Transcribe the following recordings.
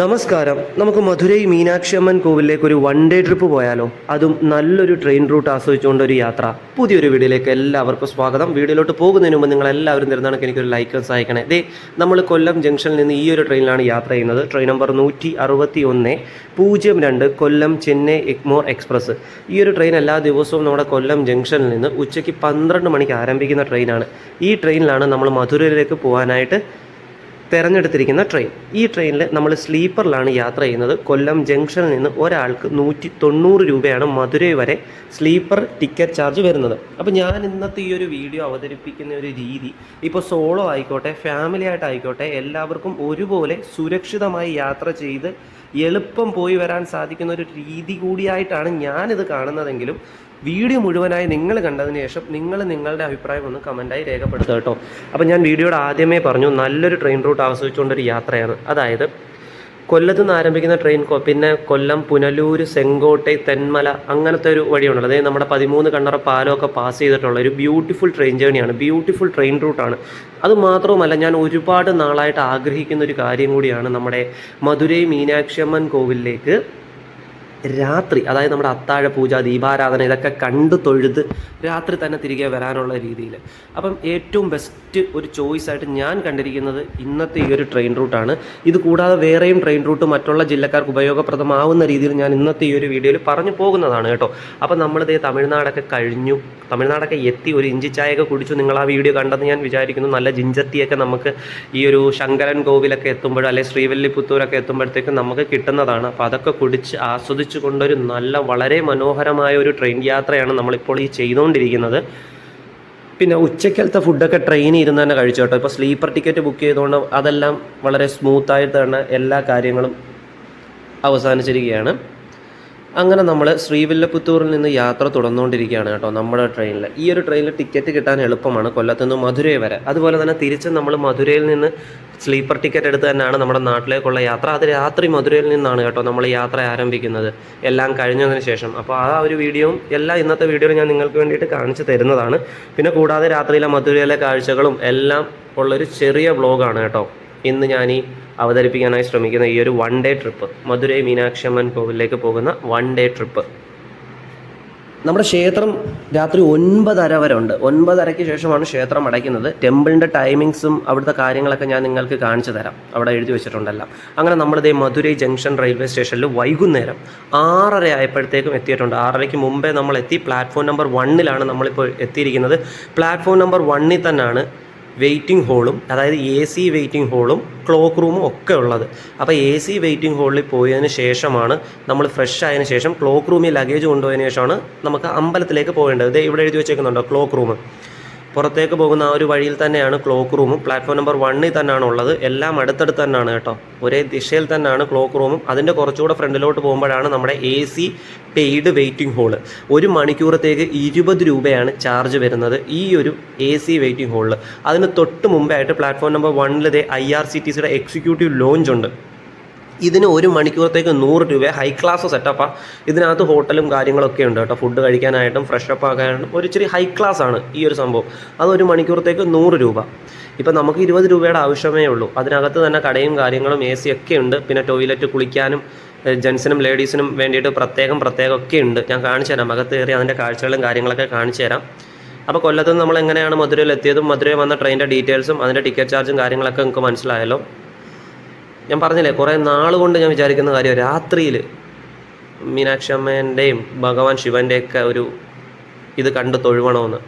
നമസ്കാരം. നമുക്ക് മധുരൈ മീനാക്ഷി അമ്മൻ കോവിലേക്ക് ഒരു വൺ ഡേ ട്രിപ്പ് പോയാലോ? അതും നല്ലൊരു ട്രെയിൻ റൂട്ട് ആസ്വദിച്ചുകൊണ്ട് ഒരു യാത്ര. പുതിയൊരു വീഡിയോയിലേക്ക് എല്ലാവർക്കും സ്വാഗതം. വീഡിയോയിലോട്ട് പോകുന്നതിന് മുമ്പ് നിങ്ങൾ എല്ലാവരും തരുന്നതാണെങ്കിൽ എനിക്കൊരു ലൈക്ക് സഹായിക്കണേ. ദേ നമ്മൾ കൊല്ലം ജംഗ്ഷനിൽ നിന്ന് ഈ ഒരു ട്രെയിനിലാണ് യാത്ര ചെയ്യുന്നത്. ട്രെയിൻ നമ്പർ നൂറ്റി അറുപത്തി ഒന്ന് പൂജ്യം രണ്ട് കൊല്ലം ചെന്നൈ എഗ്മോർ എക്സ്പ്രസ് ഈ ഒരു ട്രെയിൻ എല്ലാ ദിവസവും നമ്മുടെ കൊല്ലം ജംഗ്ഷനിൽ നിന്ന് ഉച്ചയ്ക്ക് പന്ത്രണ്ട് മണിക്ക് ആരംഭിക്കുന്ന ട്രെയിനാണ് ഈ ട്രെയിനിലാണ് നമ്മൾ മധുരയിലേക്ക് പോകാനായിട്ട് തിരഞ്ഞെടുത്തിരിക്കുന്ന ട്രെയിൻ ഈ ട്രെയിനിൽ നമ്മൾ സ്ലീപ്പറിലാണ് യാത്ര ചെയ്യുന്നത്. കൊല്ലം ജംഗ്ഷനിൽ നിന്ന് ഒരാൾക്ക് നൂറ്റി തൊണ്ണൂറ് രൂപയാണ് മധുരൈ വരെ സ്ലീപ്പർ ടിക്കറ്റ് ചാർജ് വരുന്നത്. അപ്പോൾ ഞാൻ ഇന്നത്തെ ഈ ഒരു വീഡിയോ അവതരിപ്പിക്കുന്ന ഒരു രീതി ഇപ്പോൾ സോളോ ആയിക്കോട്ടെ ഫാമിലി ആയിട്ടായിക്കോട്ടെ എല്ലാവർക്കും ഒരുപോലെ സുരക്ഷിതമായി യാത്ര ചെയ്ത് എളുപ്പം പോയി വരാൻ സാധിക്കുന്ന ഒരു രീതി കൂടിയായിട്ടാണ് ഞാനിത് കാണുന്നതെങ്കിലും വീഡിയോ മുഴുവനായി നിങ്ങൾ കണ്ടതിന് ശേഷം നിങ്ങൾ നിങ്ങളുടെ അഭിപ്രായം ഒന്ന് കമന്റായി രേഖപ്പെടുത്തുക കേട്ടോ. അപ്പോൾ ഞാൻ വീഡിയോയുടെ ആദ്യമേ പറഞ്ഞു നല്ലൊരു ട്രെയിൻ റൂട്ട് ആസ്വദിച്ചുകൊണ്ടൊരു യാത്രയാണ്. അതായത് കൊല്ലത്ത് നിന്ന് ആരംഭിക്കുന്ന ട്രെയിൻ പിന്നെ കൊല്ലം പുനലൂർ സെങ്കോട്ടെ തെന്മല അങ്ങനത്തെ ഒരു വഴിയുണ്ടല്ലോ അതായത് നമ്മുടെ പതിമൂന്ന് കണ്ണറ പാലമൊക്കെ പാസ് ചെയ്തിട്ടുള്ള ഒരു ബ്യൂട്ടിഫുൾ ട്രെയിൻ ജേണിയാണ് ബ്യൂട്ടിഫുൾ ട്രെയിൻ റൂട്ടാണ് അത് മാത്രവുമല്ല ഞാൻ ഒരുപാട് നാളായിട്ട് ആഗ്രഹിക്കുന്ന ഒരു കാര്യം കൂടിയാണ് നമ്മുടെ മധുരൈ മീനാക്ഷിയമ്മൻ കോവിലിലേക്ക് രാത്രി അതായത് നമ്മുടെ അത്താഴ പൂജ ദീപാരാധന ഇതൊക്കെ കണ്ട് തൊഴുത് രാത്രി തന്നെ തിരികെ വരാനുള്ള രീതിയിൽ അപ്പം ഏറ്റവും ബെസ്റ്റ് ഒരു ചോയ്സ് ആയിട്ട് ഞാൻ കണ്ടിരിക്കുന്നത് ഇന്നത്തെ ഈ ഒരു ട്രെയിൻ റൂട്ടാണ് ഇത് കൂടാതെ വേറെയും ട്രെയിൻ റൂട്ട് മറ്റുള്ള ജില്ലക്കാർക്ക് ഉപയോഗപ്രദമാവുന്ന രീതിയിൽ ഞാൻ ഇന്നത്തെ ഈ ഒരു വീഡിയോയിൽ പറഞ്ഞു പോകുന്നതാണ് കേട്ടോ. അപ്പം നമ്മളിത് തമിഴ്നാടൊക്കെ കഴിഞ്ഞു. തമിഴ്നാടൊക്കെ എത്തി ഒരു ഇഞ്ചി ചായയൊക്കെ കുടിച്ചു. നിങ്ങൾ ആ വീഡിയോ കണ്ടെന്ന് ഞാൻ വിചാരിക്കുന്നു. നല്ല ജിഞ്ചത്തിയൊക്കെ നമുക്ക് ഈ ഒരു ശങ്കരൻ കോവിലൊക്കെ എത്തുമ്പോഴോ അല്ലെങ്കിൽ ശ്രീവല്ലിപുത്തൂരൊക്കെ എത്തുമ്പോഴത്തേക്കും നമുക്ക് കിട്ടുന്നതാണ്. അപ്പോൾ അതൊക്കെ കുടിച്ച് ആസ്വദിച്ചു കൊണ്ടൊരു നല്ല വളരെ മനോഹരമായ ഒരു ട്രെയിൻ യാത്രയാണ് നമ്മളിപ്പോൾ ഈ ചെയ്തുകൊണ്ടിരിക്കുന്നത്. പിന്നെ ഉച്ചക്കലത്തെ ഫുഡൊക്കെ ട്രെയിനിൽ ഇരുന്ന് തന്നെ കഴിച്ചു കേട്ടോ. ഇപ്പോൾ സ്ലീപ്പർ ടിക്കറ്റ് ബുക്ക് ചെയ്തുകൊണ്ട് അതെല്ലാം വളരെ സ്മൂത്തായിട്ട് തന്നെ എല്ലാ കാര്യങ്ങളും അവസാനിച്ചിരിക്കുകയാണ്. അങ്ങനെ നമ്മൾ ശ്രീവില്ലപുത്തൂരിൽ നിന്ന് യാത്ര തുടർന്നുകൊണ്ടിരിക്കുകയാണ് കേട്ടോ നമ്മുടെ ട്രെയിനിൽ ഈ ഒരു ട്രെയിനിൽ ടിക്കറ്റ് കിട്ടാൻ എളുപ്പമാണ് കൊല്ലത്തു നിന്ന് മധുരൈ വരെ. അതുപോലെ തന്നെ തിരിച്ച് നമ്മൾ മധുരയിൽ നിന്ന് സ്ലീപ്പർ ടിക്കറ്റ് എടുത്ത് തന്നെയാണ് നമ്മുടെ നാട്ടിലേക്കുള്ള യാത്ര. അത് രാത്രി മധുരയിൽ നിന്നാണ് കേട്ടോ നമ്മൾ യാത്ര ആരംഭിക്കുന്നത്. എല്ലാം കഴിഞ്ഞതിന് ശേഷം. അപ്പോൾ ആ ഒരു വീഡിയോയും എല്ലാ ഇന്നത്തെ വീഡിയോയിൽ ഞാൻ നിങ്ങൾക്ക് വേണ്ടിയിട്ട് കാണിച്ചു തരുന്നതാണ്. പിന്നെ കൂടാതെ രാത്രിയിലെ മധുരയിലെ കാഴ്ചകളും എല്ലാം ഉള്ളൊരു ചെറിയ വ്ളോഗാണ് കേട്ടോ. ഇന്ന് ഞാൻ ഈ അവതരിപ്പിക്കാനായി ശ്രമിക്കുന്ന ഈ ഒരു one day trip Madurai Meenakshi Amman കോവിലേക്ക് പോകുന്ന വൺ ഡേ ട്രിപ്പ് നമ്മുടെ ക്ഷേത്രം രാത്രി ഒൻപതര വരെ ഉണ്ട്. ഒൻപതരയ്ക്ക് ശേഷമാണ് ക്ഷേത്രം അടയ്ക്കുന്നത്. ടെമ്പിളിന്റെ ടൈമിങ്സും അവിടുത്തെ കാര്യങ്ങളൊക്കെ ഞാൻ നിങ്ങൾക്ക് കാണിച്ചു തരാം. അവിടെ എഴുതി വെച്ചിട്ടുണ്ടല്ലോ. അങ്ങനെ നമ്മളിതേ മധുരൈ ജംഗ്ഷൻ റെയിൽവേ സ്റ്റേഷനിൽ വൈകുന്നേരം ആറര ആയപ്പോഴത്തേക്കും എത്തിയിട്ടുണ്ട്. ആറരയ്ക്ക് മുമ്പേ നമ്മൾ എത്തി പ്ലാറ്റ്ഫോം നമ്പർ വണ്ണിലാണ് നമ്മളിപ്പോൾ എത്തിയിരിക്കുന്നത്. പ്ലാറ്റ്ഫോം നമ്പർ വണ്ണിൽ തന്നെയാണ് വെയിറ്റിംഗ് ഹോളും അതായത് എ സി വെയിറ്റിംഗ് ഹോളും ക്ലോക്ക് റൂമും ഒക്കെ ഉള്ളത്. അപ്പോൾ എ സി വെയിറ്റിംഗ് ഹോളിൽ പോയതിന് ശേഷമാണ് നമ്മൾ ഫ്രഷ് ആയതിനു ശേഷം ക്ലോക്ക് റൂമിൽ ലഗേജ് കൊണ്ടുപോയതിനു ശേഷമാണ് നമുക്ക് അമ്പലത്തിലേക്ക് പോകേണ്ടത്. ഇത് ഇവിടെ എഴുതി വെച്ചേക്കുന്നുണ്ടോ ക്ലോക്ക് റൂം? പുറത്തേക്ക് പോകുന്ന ആ ഒരു വഴിയിൽ തന്നെയാണ് ക്ലോക്ക് റൂമും പ്ലാറ്റ്ഫോം നമ്പർ വണ്ണിൽ തന്നെയാണ് ഉള്ളത്. എല്ലാം അടുത്തടുത്ത് തന്നെയാണ് കേട്ടോ. ഒരേ ദിശയിൽ തന്നെയാണ് ക്ലോക്ക് റൂമും അതിന്റെ കുറച്ചുകൂടെ ഫ്രണ്ടിലോട്ട് പോകുമ്പോഴാണ് നമ്മുടെ A C paid waiting hall ഒരു മണിക്കൂറത്തേക്ക് ഇരുപത് രൂപയാണ് ചാർജ് വരുന്നത് ഈ ഒരു എ സി വെയിറ്റിംഗ് ഹോളിൽ അതിന് തൊട്ട് മുമ്പായിട്ട് പ്ലാറ്റ്ഫോം നമ്പർ വണ്ണിലെ ഐ ആർ സി ടി സിയുടെ എക്സിക്യൂട്ടീവ് ലോഞ്ച് ഉണ്ട്. ഇതിന് ഒരു മണിക്കൂറത്തേക്ക് നൂറ് രൂപ ഹൈ ക്ലാസ് സെറ്റപ്പാണ് ഇതിനകത്ത് ഹോട്ടലും കാര്യങ്ങളൊക്കെ ഉണ്ട് കേട്ടോ. ഫുഡ് കഴിക്കാനായിട്ടും ഫ്രഷ് അപ്പ് ആക്കാനായിട്ടും ഒരു ഇച്ചിരി ഹൈ ക്ലാസ് ആണ് ഈ ഒരു സംഭവം. അത് ഒരു മണിക്കൂറത്തേക്ക് നൂറ് രൂപ. ഇപ്പം നമുക്ക് ഇരുപത് രൂപയുടെ ആവശ്യമേ ഉള്ളൂ. അതിനകത്ത് തന്നെ കടയും കാര്യങ്ങളും എ സി ഒക്കെ ഉണ്ട്. പിന്നെ ടോയ്ലറ്റ് കുളിക്കാനും ജെൻസിനും ലേഡീസിനും വേണ്ടിയിട്ട് പ്രത്യേകം പ്രത്യേകം ഒക്കെ ഉണ്ട്. ഞാൻ കാണിച്ചു തരാം. അകത്ത് കയറി അതിന്റെ കാഴ്ചകളും കാര്യങ്ങളൊക്കെ കാണിച്ചു തരാം. അപ്പോൾ കൊല്ലത്ത് നമ്മൾ എങ്ങനെയാണ് മധുരയിൽ എത്തിയതും മധുരയിൽ വന്ന ട്രെയിനിന്റെ ഡീറ്റെയിൽസും അതിന്റെ ടിക്കറ്റ് ചാർജും കാര്യങ്ങളൊക്കെ നിങ്ങൾക്ക് മനസ്സിലായല്ലോ. ഞാൻ പറഞ്ഞില്ലേ കുറേ നാൾ കൊണ്ട് ഞാൻ വിചാരിക്കുന്ന കാര്യം രാത്രിയിൽ മീനാക്ഷി അമ്മേന്റെയും ഭഗവാൻ ശിവന്റെയൊക്കെ ഒരു ഇത് കണ്ട് തൊഴുവണമെന്ന്.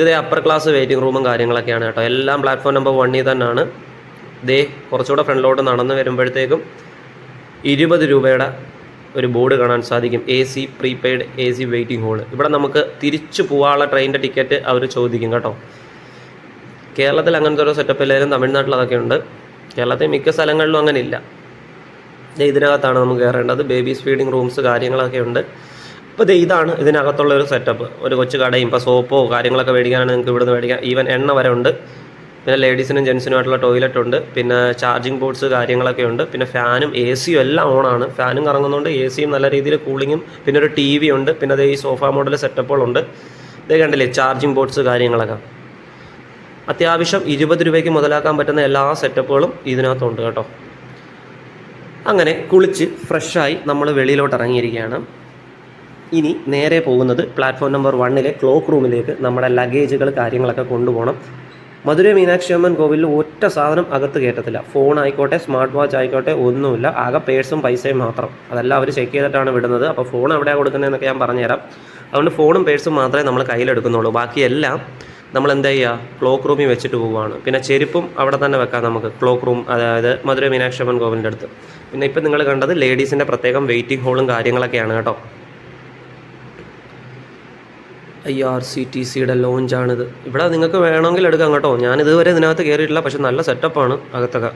ഇത് അപ്പർ ക്ലാസ് വെയിറ്റിംഗ് റൂമും കാര്യങ്ങളൊക്കെയാണ് കേട്ടോ. എല്ലാം പ്ലാറ്റ്ഫോം നമ്പർ വണ്ണിൽ തന്നെയാണ് ദേ കുറച്ചുകൂടെ ഫ്രണ്ടിലോട്ട് നടന്ന് വരുമ്പോഴത്തേക്കും ഇരുപത് രൂപയുടെ ഒരു ബോർഡ് കാണാൻ സാധിക്കും. A C prepaid A C waiting hall ഇവിടെ നമുക്ക് തിരിച്ചു പോകാനുള്ള ട്രെയിനിന്റെ ടിക്കറ്റ് അവർ ചോദിക്കും കേട്ടോ. കേരളത്തിൽ അങ്ങനത്തെ ഓരോ സെറ്റപ്പ് എല്ലാവരും തമിഴ്നാട്ടിൽ അതൊക്കെ ഉണ്ട്. കേരളത്തിൽ മിക്ക സ്ഥലങ്ങളിലും അങ്ങനെ ഇല്ല ഇതിനകത്താണ് നമുക്ക് കയറേണ്ടത്. ബേബി ഫീഡിങ് റൂംസ് കാര്യങ്ങളൊക്കെ ഉണ്ട്. അപ്പോൾ ഇതാണ് ഇതിനകത്തുള്ള ഒരു സെറ്റപ്പ് ഒരു കൊച്ചു കടയും ഇപ്പോൾ സോപ്പോ കാര്യങ്ങളൊക്കെ മേടിക്കാനാണ് നിങ്ങൾക്ക് ഇവിടുന്ന് മേടിക്കാം. ഈവൻ എണ്ണ വരെ ഉണ്ട്. പിന്നെ ലേഡീസിനും ജെൻസിനുമായിട്ടുള്ള ടോയ്ലറ്റ് ഉണ്ട്. പിന്നെ ചാർജിങ് ബോർഡ്സ് കാര്യങ്ങളൊക്കെ ഉണ്ട്. പിന്നെ ഫാനും എ സിയും എല്ലാം ഓണാണ് ഫാനും കറങ്ങുന്നുണ്ട്. എ സിയും നല്ല രീതിയിൽ കൂളിങ്ങും പിന്നെ ഒരു ടി വി ഉണ്ട്. പിന്നെ ദേ ഈ സോഫ മോഡൽ സെറ്റപ്പുകളുണ്ട് ഇതേ കണ്ടില്ലേ ചാർജിങ് ബോർഡ്സ് കാര്യങ്ങളൊക്കെ. അത്യാവശ്യം ഇരുപത് രൂപയ്ക്ക് മുതലാക്കാൻ പറ്റുന്ന എല്ലാ സെറ്റപ്പുകളും ഇതിനകത്തുണ്ട് കേട്ടോ. അങ്ങനെ കുളിച്ച് ഫ്രഷായി നമ്മൾ വെളിയിലോട്ട് ഇറങ്ങിയിരിക്കുകയാണ്. ഇനി നേരെ പോകുന്നത് പ്ലാറ്റ്ഫോം നമ്പർ വണ്ണിലെ ക്ലോക്ക് റൂമിലേക്ക് നമ്മുടെ ലഗേജുകൾ കാര്യങ്ങളൊക്കെ കൊണ്ടുപോകണം. മധുര മീനാക്ഷി അമ്മൻ കോവിലിൽ ഒറ്റ സാധനം അകത്ത് കയറ്റത്തില്ല. ഫോൺ ആയിക്കോട്ടെ സ്മാർട്ട് വാച്ച് ആയിക്കോട്ടെ ഒന്നുമില്ല. ആകെ പേഴ്സും പൈസയും മാത്രം. അതെല്ലാം അവർ ചെക്ക് ചെയ്തിട്ടാണ് വിടുന്നത്. അപ്പോൾ ഫോൺ എവിടെയാണ് കൊടുക്കുന്നതെന്നൊക്കെ ഞാൻ പറഞ്ഞുതരാം. അതുകൊണ്ട് ഫോണും പേഴ്സും മാത്രമേ നമ്മൾ കയ്യിലെടുക്കുന്നുള്ളൂ. ബാക്കിയെല്ലാം നമ്മൾ എന്താ ചെയ്യുക ക്ലോക്ക് റൂമിൽ വെച്ചിട്ട് പോവുകയാണ് പിന്നെ ചെരുപ്പും അവിടെ തന്നെ വെക്കാം നമുക്ക്. ക്ലോക്ക് റൂം അതായത് മധുര മീനാക്ഷമൻ കോവിലിന്റെ അടുത്ത്. പിന്നെ ഇപ്പം നിങ്ങൾ കണ്ടത് ലേഡീസിന്റെ പ്രത്യേകം വെയിറ്റിംഗ് ഹോളും കാര്യങ്ങളൊക്കെയാണ് കേട്ടോ. ഐ ആർ സി ടി സിയുടെ ലോഞ്ചാണിത് ഇവിടെ നിങ്ങൾക്ക് വേണമെങ്കിൽ എടുക്കാം കേട്ടോ. ഞാൻ ഇതുവരെ ഇതിനകത്ത് കയറിയിട്ടില്ല പക്ഷെ നല്ല സെറ്റപ്പാണ് അകത്തൊക്കെ.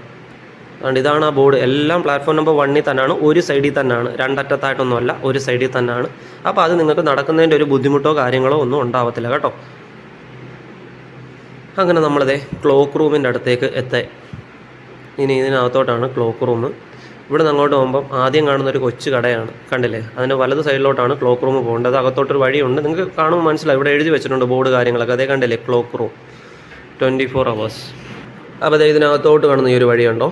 അതുകൊണ്ട് ഇതാണ് ആ ബോർഡ് എല്ലാം പ്ലാറ്റ്ഫോം നമ്പർ വണ്ണിൽ തന്നെയാണ്. ഒരു സൈഡിൽ തന്നെയാണ്. രണ്ടറ്റത്തായിട്ടൊന്നുമല്ല. ഒരു സൈഡിൽ തന്നെയാണ്. അപ്പോൾ അത് നിങ്ങൾക്ക് നടക്കുന്നതിന്റെ ഒരു ബുദ്ധിമുട്ടോ കാര്യങ്ങളോ ഒന്നും ഉണ്ടാവത്തില്ല കേട്ടോ. അങ്ങനെ നമ്മളതേ ക്ലോക്ക് റൂമിന്റെ അടുത്തേക്ക് എത്തേ. ഇനി ഇതിനകത്തോട്ടാണ് ക്ലോക്ക് റൂം ഇവിടെ നിന്ന് അങ്ങോട്ട് പോകുമ്പം ആദ്യം കാണുന്ന ഒരു കൊച്ചു കടയാണ്. കണ്ടില്ലേ? അതിന്റെ വലത് സൈഡിലോട്ടാണ് ക്ലോക്ക് റൂം പോകേണ്ടത്. അകത്തോട്ടൊരു വഴിയുണ്ട്. നിങ്ങൾക്ക് കാണുമ്പോൾ മനസ്സിലായി ഇവിടെ എഴുതി വെച്ചിട്ടുണ്ട് ബോർഡ് കാര്യങ്ങളൊക്കെ. അതേ കണ്ടില്ലേ? Cloak room twenty four hours അപ്പോൾ അതേ ഇതിനകത്തോട്ട് കാണുന്ന ഈ ഒരു വഴിയുണ്ടോ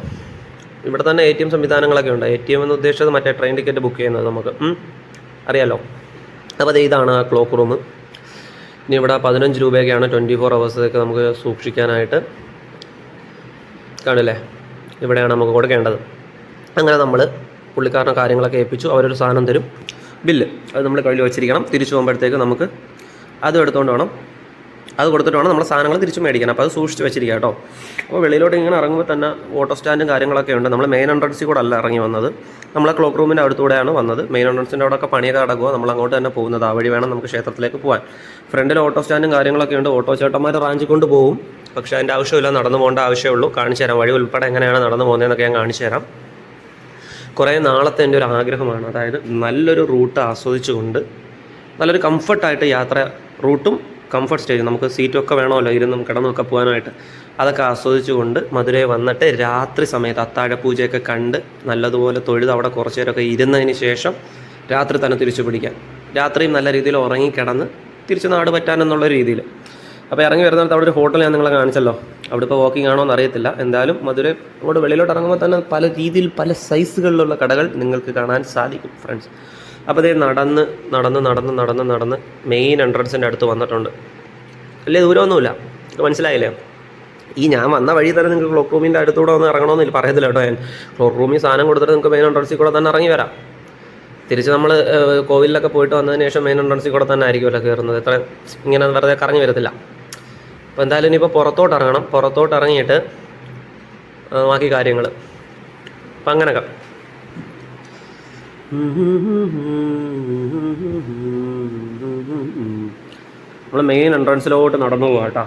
ഇവിടെ തന്നെ എ ടി എം സംവിധാനങ്ങളൊക്കെ ഉണ്ട്. എ ടി എം എന്ന് ഉദ്ദേശിച്ചത് മറ്റേ ട്രെയിൻ ടിക്കറ്റ് ബുക്ക് ചെയ്യുന്നത് നമുക്ക്. അറിയാലോ? അപ്പോൾ അതേ ഇതാണ് ആ ക്ലോക്ക് റൂം ഇനി ഇവിടെ പതിനഞ്ച് രൂപയൊക്കെയാണ് ട്വന്റി ഫോർ അവേഴ്സൊക്കെ നമുക്ക് സൂക്ഷിക്കാനായിട്ട് കാണില്ലേ? ഇവിടെയാണ് നമുക്ക് കൊടുക്കേണ്ടത്. അങ്ങനെ നമ്മൾ പുള്ളിക്കാരനെ കാര്യങ്ങളൊക്കെ ഏൽപ്പിച്ചു. അവരൊരു സാധനം തരും. ബില്ല്. അത് നമ്മൾ കയ്യിൽ വെച്ചിരിക്കണം. തിരിച്ചു പോകുമ്പോഴത്തേക്ക് നമുക്ക് അതും എടുത്തുകൊണ്ട് വേണം അത് കൊടുത്തിട്ട് വേണം നമ്മൾ സാധനങ്ങൾ തിരിച്ച് മേടിക്കണം. അപ്പോൾ അത് സൂക്ഷിച്ച് വെച്ചിരിക്കുക കേട്ടോ. അപ്പോൾ വെളിയിലോട്ട് ഇങ്ങനെ ഇറങ്ങുമ്പോൾ തന്നെ ഓട്ടോ സ്റ്റാൻഡും കാര്യങ്ങളൊക്കെ ഉണ്ട്. നമ്മൾ മെയിൻ എൻട്രൻസിൽ കൂടെ അല്ല ഇറങ്ങി വന്നത്. നമ്മൾ ക്ലോക്ക് റൂമിന്റെ അടുത്തൂടെയാണ് വന്നത്. മെയിൻ എൻട്രൻസിന്റെ അവിടെയൊക്കെ പണിയൊക്കെ നടക്കുക നമ്മൾ അങ്ങോട്ട് തന്നെ പോകുന്നത്. ആ വഴി വേണം നമുക്ക് ക്ഷേത്രത്തിലേക്ക് പോകാൻ ഫ്രണ്ടിൽ ഓട്ടോ സ്റ്റാൻഡും കാര്യങ്ങളൊക്കെ ഉണ്ട്. ഓട്ടോ ചേട്ടന്മാർ റാഞ്ചി കൊണ്ട് പോകും പക്ഷേ അതിന്റെ ആവശ്യമില്ല. നടന്നു പോകേണ്ട ആവശ്യമുള്ളൂ കാണിച്ചു തരാം. വഴി ഉൾപ്പെടെ എങ്ങനെയാണ് നടന്നു പോകുന്നതെന്നൊക്കെ ഞാൻ കാണിച്ചു തരാം. കുറേ നാളത്തെ എന്റെ ഒരു ആഗ്രഹമാണ്. അതായത് നല്ലൊരു റൂട്ട് ആസ്വദിച്ചുകൊണ്ട് നല്ലൊരു കംഫർട്ടായിട്ട് യാത്ര റൂട്ടും കംഫർട്ട് സ്റ്റേജ് നമുക്ക് സീറ്റൊക്കെ വേണമല്ലോ ഇരുന്നും കിടന്നൊക്കെ പോകാനായിട്ട്. അതൊക്കെ ആസ്വദിച്ചുകൊണ്ട് മധുരയിൽ വന്നിട്ട് രാത്രി സമയത്ത് അത്താഴ പൂജയൊക്കെ കണ്ട് നല്ലതുപോലെ തൊഴുത് അവിടെ കുറച്ച് നേരമൊക്കെ ഇരുന്നതിന് ശേഷം രാത്രി തന്നെ തിരിച്ചു പിടിക്കാൻ. രാത്രിയും നല്ല രീതിയിൽ ഉറങ്ങിക്കിടന്ന് തിരിച്ച് നാട് പറ്റാനെന്നുള്ള രീതിയിൽ. അപ്പോൾ ഇറങ്ങി വരുന്നിടത്ത് അവിടെ ഒരു ഹോട്ടൽ ഞാൻ നിങ്ങളെ കാണിച്ചല്ലോ. അവിടെ ഇപ്പോൾ വാക്കിംഗ് ആണോ എന്ന് അറിയത്തില്ല. എന്തായാലും മധുര അങ്ങോട്ട് വെളിയിലോട്ട് ഇറങ്ങുമ്പോൾ തന്നെ പല രീതിയിൽ പല സൈസുകളിലുള്ള കടകൾ നിങ്ങൾക്ക് കാണാൻ സാധിക്കും ഫ്രണ്ട്സ് അപ്പോൾ അതേ നടന്ന് നടന്ന് നടന്ന് നടന്ന് നടന്ന് മെയിൻ എൻട്രൻസിന്റെ അടുത്ത് വന്നിട്ടുണ്ട്. വലിയ ദൂരമൊന്നുമില്ല. മനസ്സിലായില്ലേ? ഈ ഞാൻ വന്ന വഴി തന്നെ നിങ്ങൾക്ക് ക്ലോക്ക് റൂമിന്റെ അടുത്തൂടെ ഒന്ന് ഇറങ്ങണമെന്നില്ല പറയത്തില്ല കേട്ടോ ഞാൻ. ക്ലോക്ക് റൂമിൽ സാധനം കൊടുത്തിട്ട് നിങ്ങൾക്ക് മെയിൻ എൻട്രൻസിൽ കൂടെ തന്നെ ഇറങ്ങി വരാം. തിരിച്ച് നമ്മൾ കോവിലൊക്കെ പോയിട്ട് വന്നതിന് ശേഷം മെയിൻ എൻട്രൻസിൽ കൂടെ തന്നെ ആയിരിക്കുമല്ലോ കയറുന്നത്? ഇത്ര ഇങ്ങനെ വെറുതെ കറങ്ങി വരത്തില്ല. അപ്പോൾ എന്തായാലും ഇനിയിപ്പോൾ പുറത്തോട്ട് ഇറങ്ങണം. പുറത്തോട്ട് ഇറങ്ങിയിട്ട് ബാക്കി കാര്യങ്ങൾ അപ്പം അങ്ങനെയൊക്കെ. നമ്മൾ മെയിൻ എൻട്രൻസിലോട്ട് നടന്നു പോകാം കേട്ടോ.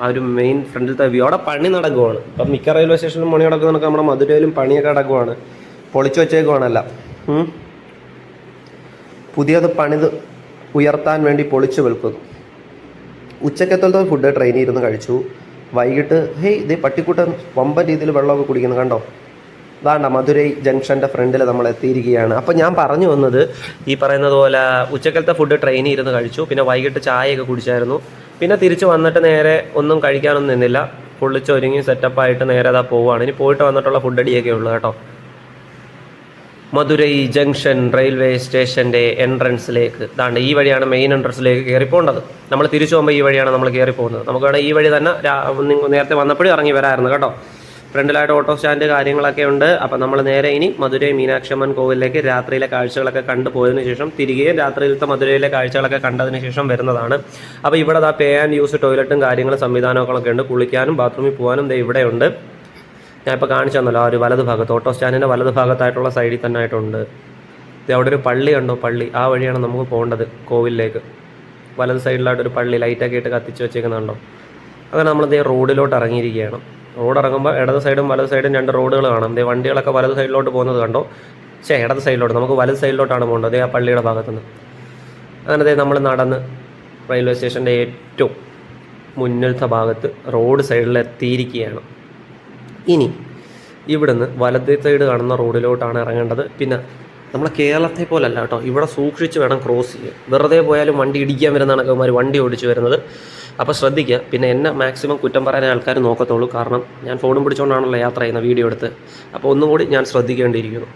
ആ ഒരു മെയിൻ ഫ്രണ്ടിലത്തെ വ്യൂ അവിടെ പണി നടക്കുവാണ്. ഇപ്പം മിക്ക റെയിൽവേ സ്റ്റേഷനിലും പണി നടക്കുന്നതൊക്കെ നമ്മുടെ മധുരയിലും പണിയൊക്കെ നടക്കുവാണ്. പൊളിച്ചു വെച്ചേക്കുവാണല്ല. പുതിയത് പണിത് ഉയർത്താൻ വേണ്ടി പൊളിച്ചു വെൽക്കുന്നു. ഉച്ചക്കത്തലത്തെ ഫുഡ് ട്രെയിനിൽ ഇരുന്ന് കഴിച്ചു. വൈകിട്ട് ഹേയ് ഇതേ പട്ടിക്കൂട്ടൻ വമ്പൻ രീതിയിൽ വെള്ളമൊക്കെ കുടിക്കുന്നു കണ്ടോ? അതാണ്ട മധുരൈ ജംഗ്ഷന്റെ ഫ്രണ്ടിൽ നമ്മൾ എത്തിയിരിക്കുകയാണ്. അപ്പോൾ ഞാൻ പറഞ്ഞു വന്നത് ഈ പറയുന്നത് പോലെ ഉച്ചക്കലത്തെ ഫുഡ് ട്രെയിനിൽ ഇരുന്ന് കഴിച്ചു. പിന്നെ വൈകിട്ട് ചായയൊക്കെ കുടിച്ചായിരുന്നു. പിന്നെ തിരിച്ച് വന്നിട്ട് നേരെ ഒന്നും കഴിക്കാനൊന്നും നിന്നില്ല. പൊള്ളിച്ച് ഒരുങ്ങി സെറ്റപ്പ് ആയിട്ട് നേരെ അതാ പോവുകയാണ് ഇനി പോയിട്ട് വന്നിട്ടുള്ള ഫുഡ് അടിയൊക്കെ ഉള്ളു കേട്ടോ. മധുരൈ ജംഗ്ഷൻ റെയിൽവേ സ്റ്റേഷന്റെ എൻട്രൻസിലേക്ക് ഇതാണ്ട് ഈ വഴിയാണ് മെയിൻ എൻട്രൻസിലേക്ക് കയറി പോകേണ്ടത് നമ്മൾ തിരിച്ചു പോകുമ്പോൾ ഈ വഴിയാണ് നമ്മൾ കയറി പോകുന്നത് നമുക്ക് വേണമെങ്കിൽ ഈ വഴി തന്നെ നേരത്തെ വന്നപ്പോഴും ഇറങ്ങി വരാമായിരുന്നു കേട്ടോ. ഫ്രണ്ടിലായിട്ട് ഓട്ടോ സ്റ്റാൻഡ് കാര്യങ്ങളൊക്കെ ഉണ്ട്. അപ്പം നമ്മൾ നേരെ ഇനി മധുരൈ മീനാക്ഷമ്മൻ കോവിലിലേക്ക് രാത്രിയിലെ കാഴ്ചകളൊക്കെ കണ്ടു പോയതിനു ശേഷം തിരികെ രാത്രിയിലത്തെ മധുരയിലെ കാഴ്ചകളൊക്കെ കണ്ടതിന് ശേഷം വരുന്നതാണ്. അപ്പോൾ ഇവിടെ ദാ പേ ആൻഡ് യൂസ് ടോയ്ലറ്റും കാര്യങ്ങളും സംവിധാനങ്ങളൊക്കെ ഉണ്ട് കുളിക്കാനും ബാത്റൂമിൽ പോകാനും ദേ ഇവിടെയുണ്ട്. ഞാൻ ഇപ്പോൾ കാണിച്ചു തന്നല്ലോ ആ ഒരു വലത് ഭാഗത്ത് ഓട്ടോ സ്റ്റാൻഡിന്റെ വലത് ഭാഗത്തായിട്ടുള്ള സൈഡിൽ തന്നെ ആയിട്ടുണ്ട്. അവിടെ ഒരു പള്ളി ഉണ്ടോ പള്ളി. ആ വഴിയാണ് നമുക്ക് പോകേണ്ടത് കോവിലിലേക്ക്. വലത് സൈഡിലായിട്ടൊരു പള്ളി ലൈറ്റൊക്കെ ഇട്ട് കത്തിച്ച് വെച്ചേക്കുന്നുണ്ടോ. അങ്ങനെ നമ്മളിതേ റോഡിലോട്ട് ഇറങ്ങിയിരിക്കുകയാണ്. റോഡ് ഇറങ്ങുമ്പോൾ ഇടത് സൈഡും വലത് സൈഡും രണ്ട് റോഡുകൾ കാണാം. ദേ വണ്ടികളൊക്കെ വലത് സൈഡിലോട്ട് പോകുന്നത് കണ്ടോ? ചേ ഇടത് സൈഡിലോട്ട്. നമുക്ക് വലത് സൈഡിലോട്ടാണ് പോകേണ്ടത്. ആ പള്ളിയുടെ ഭാഗത്തുനിന്ന്. അങ്ങനെ ദേ നമ്മൾ നടന്ന് റെയിൽവേ സ്റ്റേഷന്റെ ഏറ്റവും മുന്നിലത്തെ ഭാഗത്ത് റോഡ് സൈഡിൽ എത്തിയിരിക്കുകയാണ്. ഇനി ഇവിടുന്ന് വലത് സൈഡ് കാണുന്ന റോഡിലോട്ടാണ് ഇറങ്ങേണ്ടത്. പിന്നെ നമ്മളെ കേരളത്തെ പോലല്ല കേട്ടോ. ഇവിടെ സൂക്ഷിച്ച് വേണം ക്രോസ് ചെയ്യാൻ. വെറുതെ പോയാലും വണ്ടി ഇടിക്കാൻ വരുന്നതാണ് കണക്കന്മാർ വണ്ടി ഓടിച്ചു വരുന്നത്. അപ്പോൾ ശ്രദ്ധിക്കുക. പിന്നെ എന്നെ മാക്സിമം കുറ്റം പറയാൻ ആൾക്കാർ നോക്കത്തുള്ളൂ. കാരണം ഞാൻ ഫോണും പിടിച്ചുകൊണ്ടാണല്ലോ യാത്ര ചെയ്യുന്ന വീഡിയോ എടുത്ത്. അപ്പോൾ ഒന്നുകൂടി ഞാൻ ശ്രദ്ധിക്കേണ്ടിയിരിക്കുന്നു.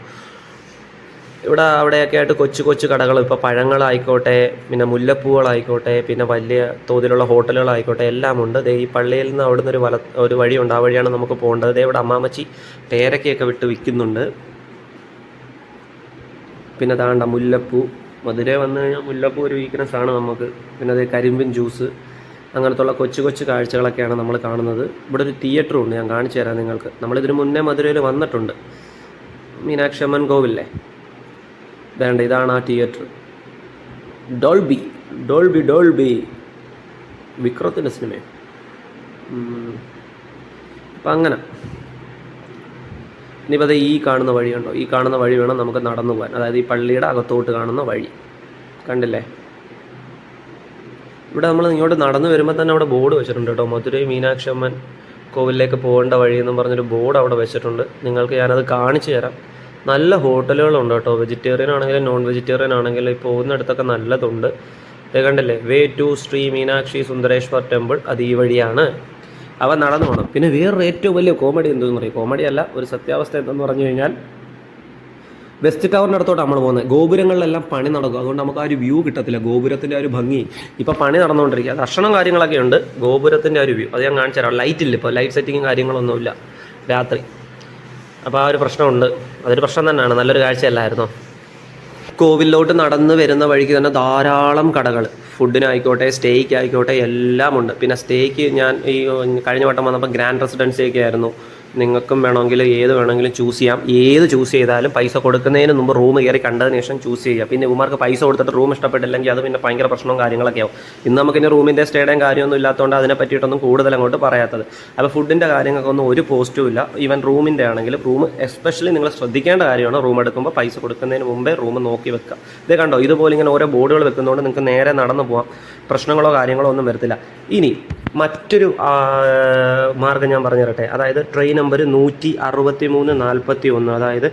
ഇവിടെ അവിടെയൊക്കെ ആയിട്ട് കൊച്ചു കൊച്ചു കടകൾ. ഇപ്പോൾ പഴങ്ങളായിക്കോട്ടെ പിന്നെ മുല്ലപ്പൂകളായിക്കോട്ടെ പിന്നെ വലിയ തോതിലുള്ള ഹോട്ടലുകളായിക്കോട്ടെ എല്ലാം ഉണ്ട്. ദേ ഈ പള്ളിയിൽ നിന്ന് അവിടുന്ന് ഒരു വല ഒരു വഴിയുണ്ട് ആ വഴിയാണ് നമുക്ക് പോകേണ്ടത്. ദേ ഇവിടെ അമ്മാമച്ചി പേരക്കയൊക്കെ വിട്ട് വിൽക്കുന്നുണ്ട്. പിന്നെ താണ്ട മുല്ലപ്പൂ. മധുര വന്നു കഴിഞ്ഞാൽ മുല്ലപ്പൂ ഒരു വീക്ക്നെസ് ആണ് നമുക്ക്. പിന്നെ അതേ കരിമ്പിൻ ജ്യൂസ് അങ്ങനത്തുള്ള കൊച്ചു കൊച്ചു കാഴ്ചകളൊക്കെയാണ് നമ്മൾ കാണുന്നത്. ഇവിടെ ഒരു തിയേറ്റർ ഉണ്ട് ഞാൻ കാണിച്ചു തരാം നിങ്ങൾക്ക്. നമ്മളിതിന് മുന്നേ മധുരയിൽ വന്നിട്ടുണ്ട്. മീനാക്ഷി അമ്മൻ കോവില്ലേ വേണ്ട ഇതാണ് ആ തിയേറ്റർ ഡോൾബി ഡോൾബി ഡോൾബി. വിക്രത്തിന്റെ സിനിമ അപ്പം അങ്ങനെ. ഇനിയിപ്പോൾ അത് ഈ കാണുന്ന വഴിയുണ്ടോ? ഈ കാണുന്ന വഴി വേണം നമുക്ക് നടന്നു പോകാൻ. അതായത് ഈ പള്ളിയുടെ അകത്തോട്ട് കാണുന്ന വഴി. കണ്ടില്ലേ? ഇവിടെ നമ്മൾ ഇങ്ങോട്ട് നടന്നു വരുമ്പോൾ തന്നെ അവിടെ ബോർഡ് വെച്ചിട്ടുണ്ട് കേട്ടോ. മധുരൈ മീനാക്ഷി അമ്മൻ കോവിലിലേക്ക് പോകേണ്ട വഴി എന്നും പറഞ്ഞൊരു ബോർഡ് അവിടെ വെച്ചിട്ടുണ്ട്. നിങ്ങൾക്ക് ഞാനത് കാണിച്ചു തരാം. നല്ല ഹോട്ടലുകളുണ്ട് കേട്ടോ. വെജിറ്റേറിയൻ ആണെങ്കിലും നോൺ വെജിറ്റേറിയൻ ആണെങ്കിലും ഈ പോകുന്നിടത്തൊക്കെ നല്ലതുണ്ട്. കണ്ടില്ലേ? Way to Shri Meenakshi Sundareshwar temple അത് ഈ വഴിയാണ്. അവ നടന്നു പോകണം പിന്നെ വേറൊരു ഏറ്റവും വലിയ കോമഡി എന്തെന്ന് പറയും കോമഡി അല്ല ഒരു സത്യാവസ്ഥ എന്തെന്ന് പറഞ്ഞു കഴിഞ്ഞാൽ വെസ്റ്റ് ടവറിന്റെ അടുത്തോട്ട് നമ്മൾ പോകുന്നത്. ഗോപുരങ്ങളിലെല്ലാം പണി നടക്കും. അതുകൊണ്ട് നമുക്ക് ആ ഒരു വ്യൂ കിട്ടത്തില്ല. ഗോപുരത്തിന്റെ ആ ഒരു ഭംഗി. ഇപ്പോൾ പണി നടന്നുകൊണ്ടിരിക്കുക. ദർശനം കാര്യങ്ങളൊക്കെ ഉണ്ട് ഗോപുരത്തിന്റെ ഒരു വ്യൂ. അത് ഞാൻ കാണിച്ചു തരാം. ലൈറ്റ് ഇല്ല ഇപ്പോൾ ലൈറ്റ് സെറ്റിങ്ങും കാര്യങ്ങളൊന്നുമില്ല രാത്രി. അപ്പോൾ ആ ഒരു പ്രശ്നമുണ്ട്. അതൊരു പ്രശ്നം തന്നെയാണ്. നല്ലൊരു കാഴ്ചയല്ലായിരുന്നോ? കോവിലോട്ട് നടന്ന് വരുന്ന വഴിക്ക് തന്നെ ധാരാളം കടകൾ ഫുഡിനായിക്കോട്ടെ സ്റ്റേക്ക് ആയിക്കോട്ടെ എല്ലാം ഉണ്ട് പിന്നെ സ്റ്റേക്ക് ഞാൻ ഈ കഴിഞ്ഞ വട്ടം വന്നപ്പോൾ ഗ്രാൻഡ് റെസിഡൻസി ഒക്കെ ആയിരുന്നു. നിങ്ങൾക്കും വേണമെങ്കിൽ ഏത് വേണമെങ്കിലും ചൂസ് ചെയ്യാം. ഏത് ചൂസ് ചെയ്താലും പൈസ കൊടുക്കുന്നതിന് മുമ്പ് റൂം കയറി കണ്ടതിന് ശേഷം ചൂസ് ചെയ്യുക. പിന്നെ ഉമാർക്ക് പൈസ കൊടുത്തിട്ട് റൂം ഇഷ്ടപ്പെട്ടില്ലെങ്കിൽ അത് പിന്നെ ഭയങ്കര പ്രശ്നവും കാര്യങ്ങളൊക്കെ ആവും. ഇന്ന് നമുക്ക് ഇനി റൂമിന്റെ സ്റ്റേയുടെയും കാര്യമൊന്നും ഇല്ലാത്തതുകൊണ്ട് അതിനെ പറ്റിയിട്ടൊന്നും കൂടുതൽ അങ്ങോട്ട് പറയാത്തത്. അപ്പോൾ ഫുഡിന്റെ കാര്യങ്ങൾക്കൊന്നും ഒരു പോസ്റ്റും ഇല്ല. ഈവൻ റൂമിന്റെ ആണെങ്കിലും റൂം എസ്പെഷ്യലി നിങ്ങൾ ശ്രദ്ധിക്കേണ്ട കാര്യമാണ് റൂം എടുക്കുമ്പോൾ പൈസ കൊടുക്കുന്നതിന് മുമ്പേ റൂം നോക്കി വെക്കുക. ഇത് കണ്ടോ? ഇതുപോലെ ഇങ്ങനെ ഓരോ ബോർഡുകൾ വെക്കുന്നതുകൊണ്ട് നിങ്ങൾക്ക് നേരെ നടന്നു പോകാം പ്രശ്നങ്ങളോ കാര്യങ്ങളോ ഒന്നും വരത്തില്ല. ഇനി മറ്റൊരു മാർഗം മാർഗം ഞാൻ പറഞ്ഞു തരട്ടെ അതായത് ട്രെയിൻ നമ്പർ നൂറ്റി അറുപത്തി മൂന്ന് നാൽപ്പത്തി ഒന്ന് അതായത്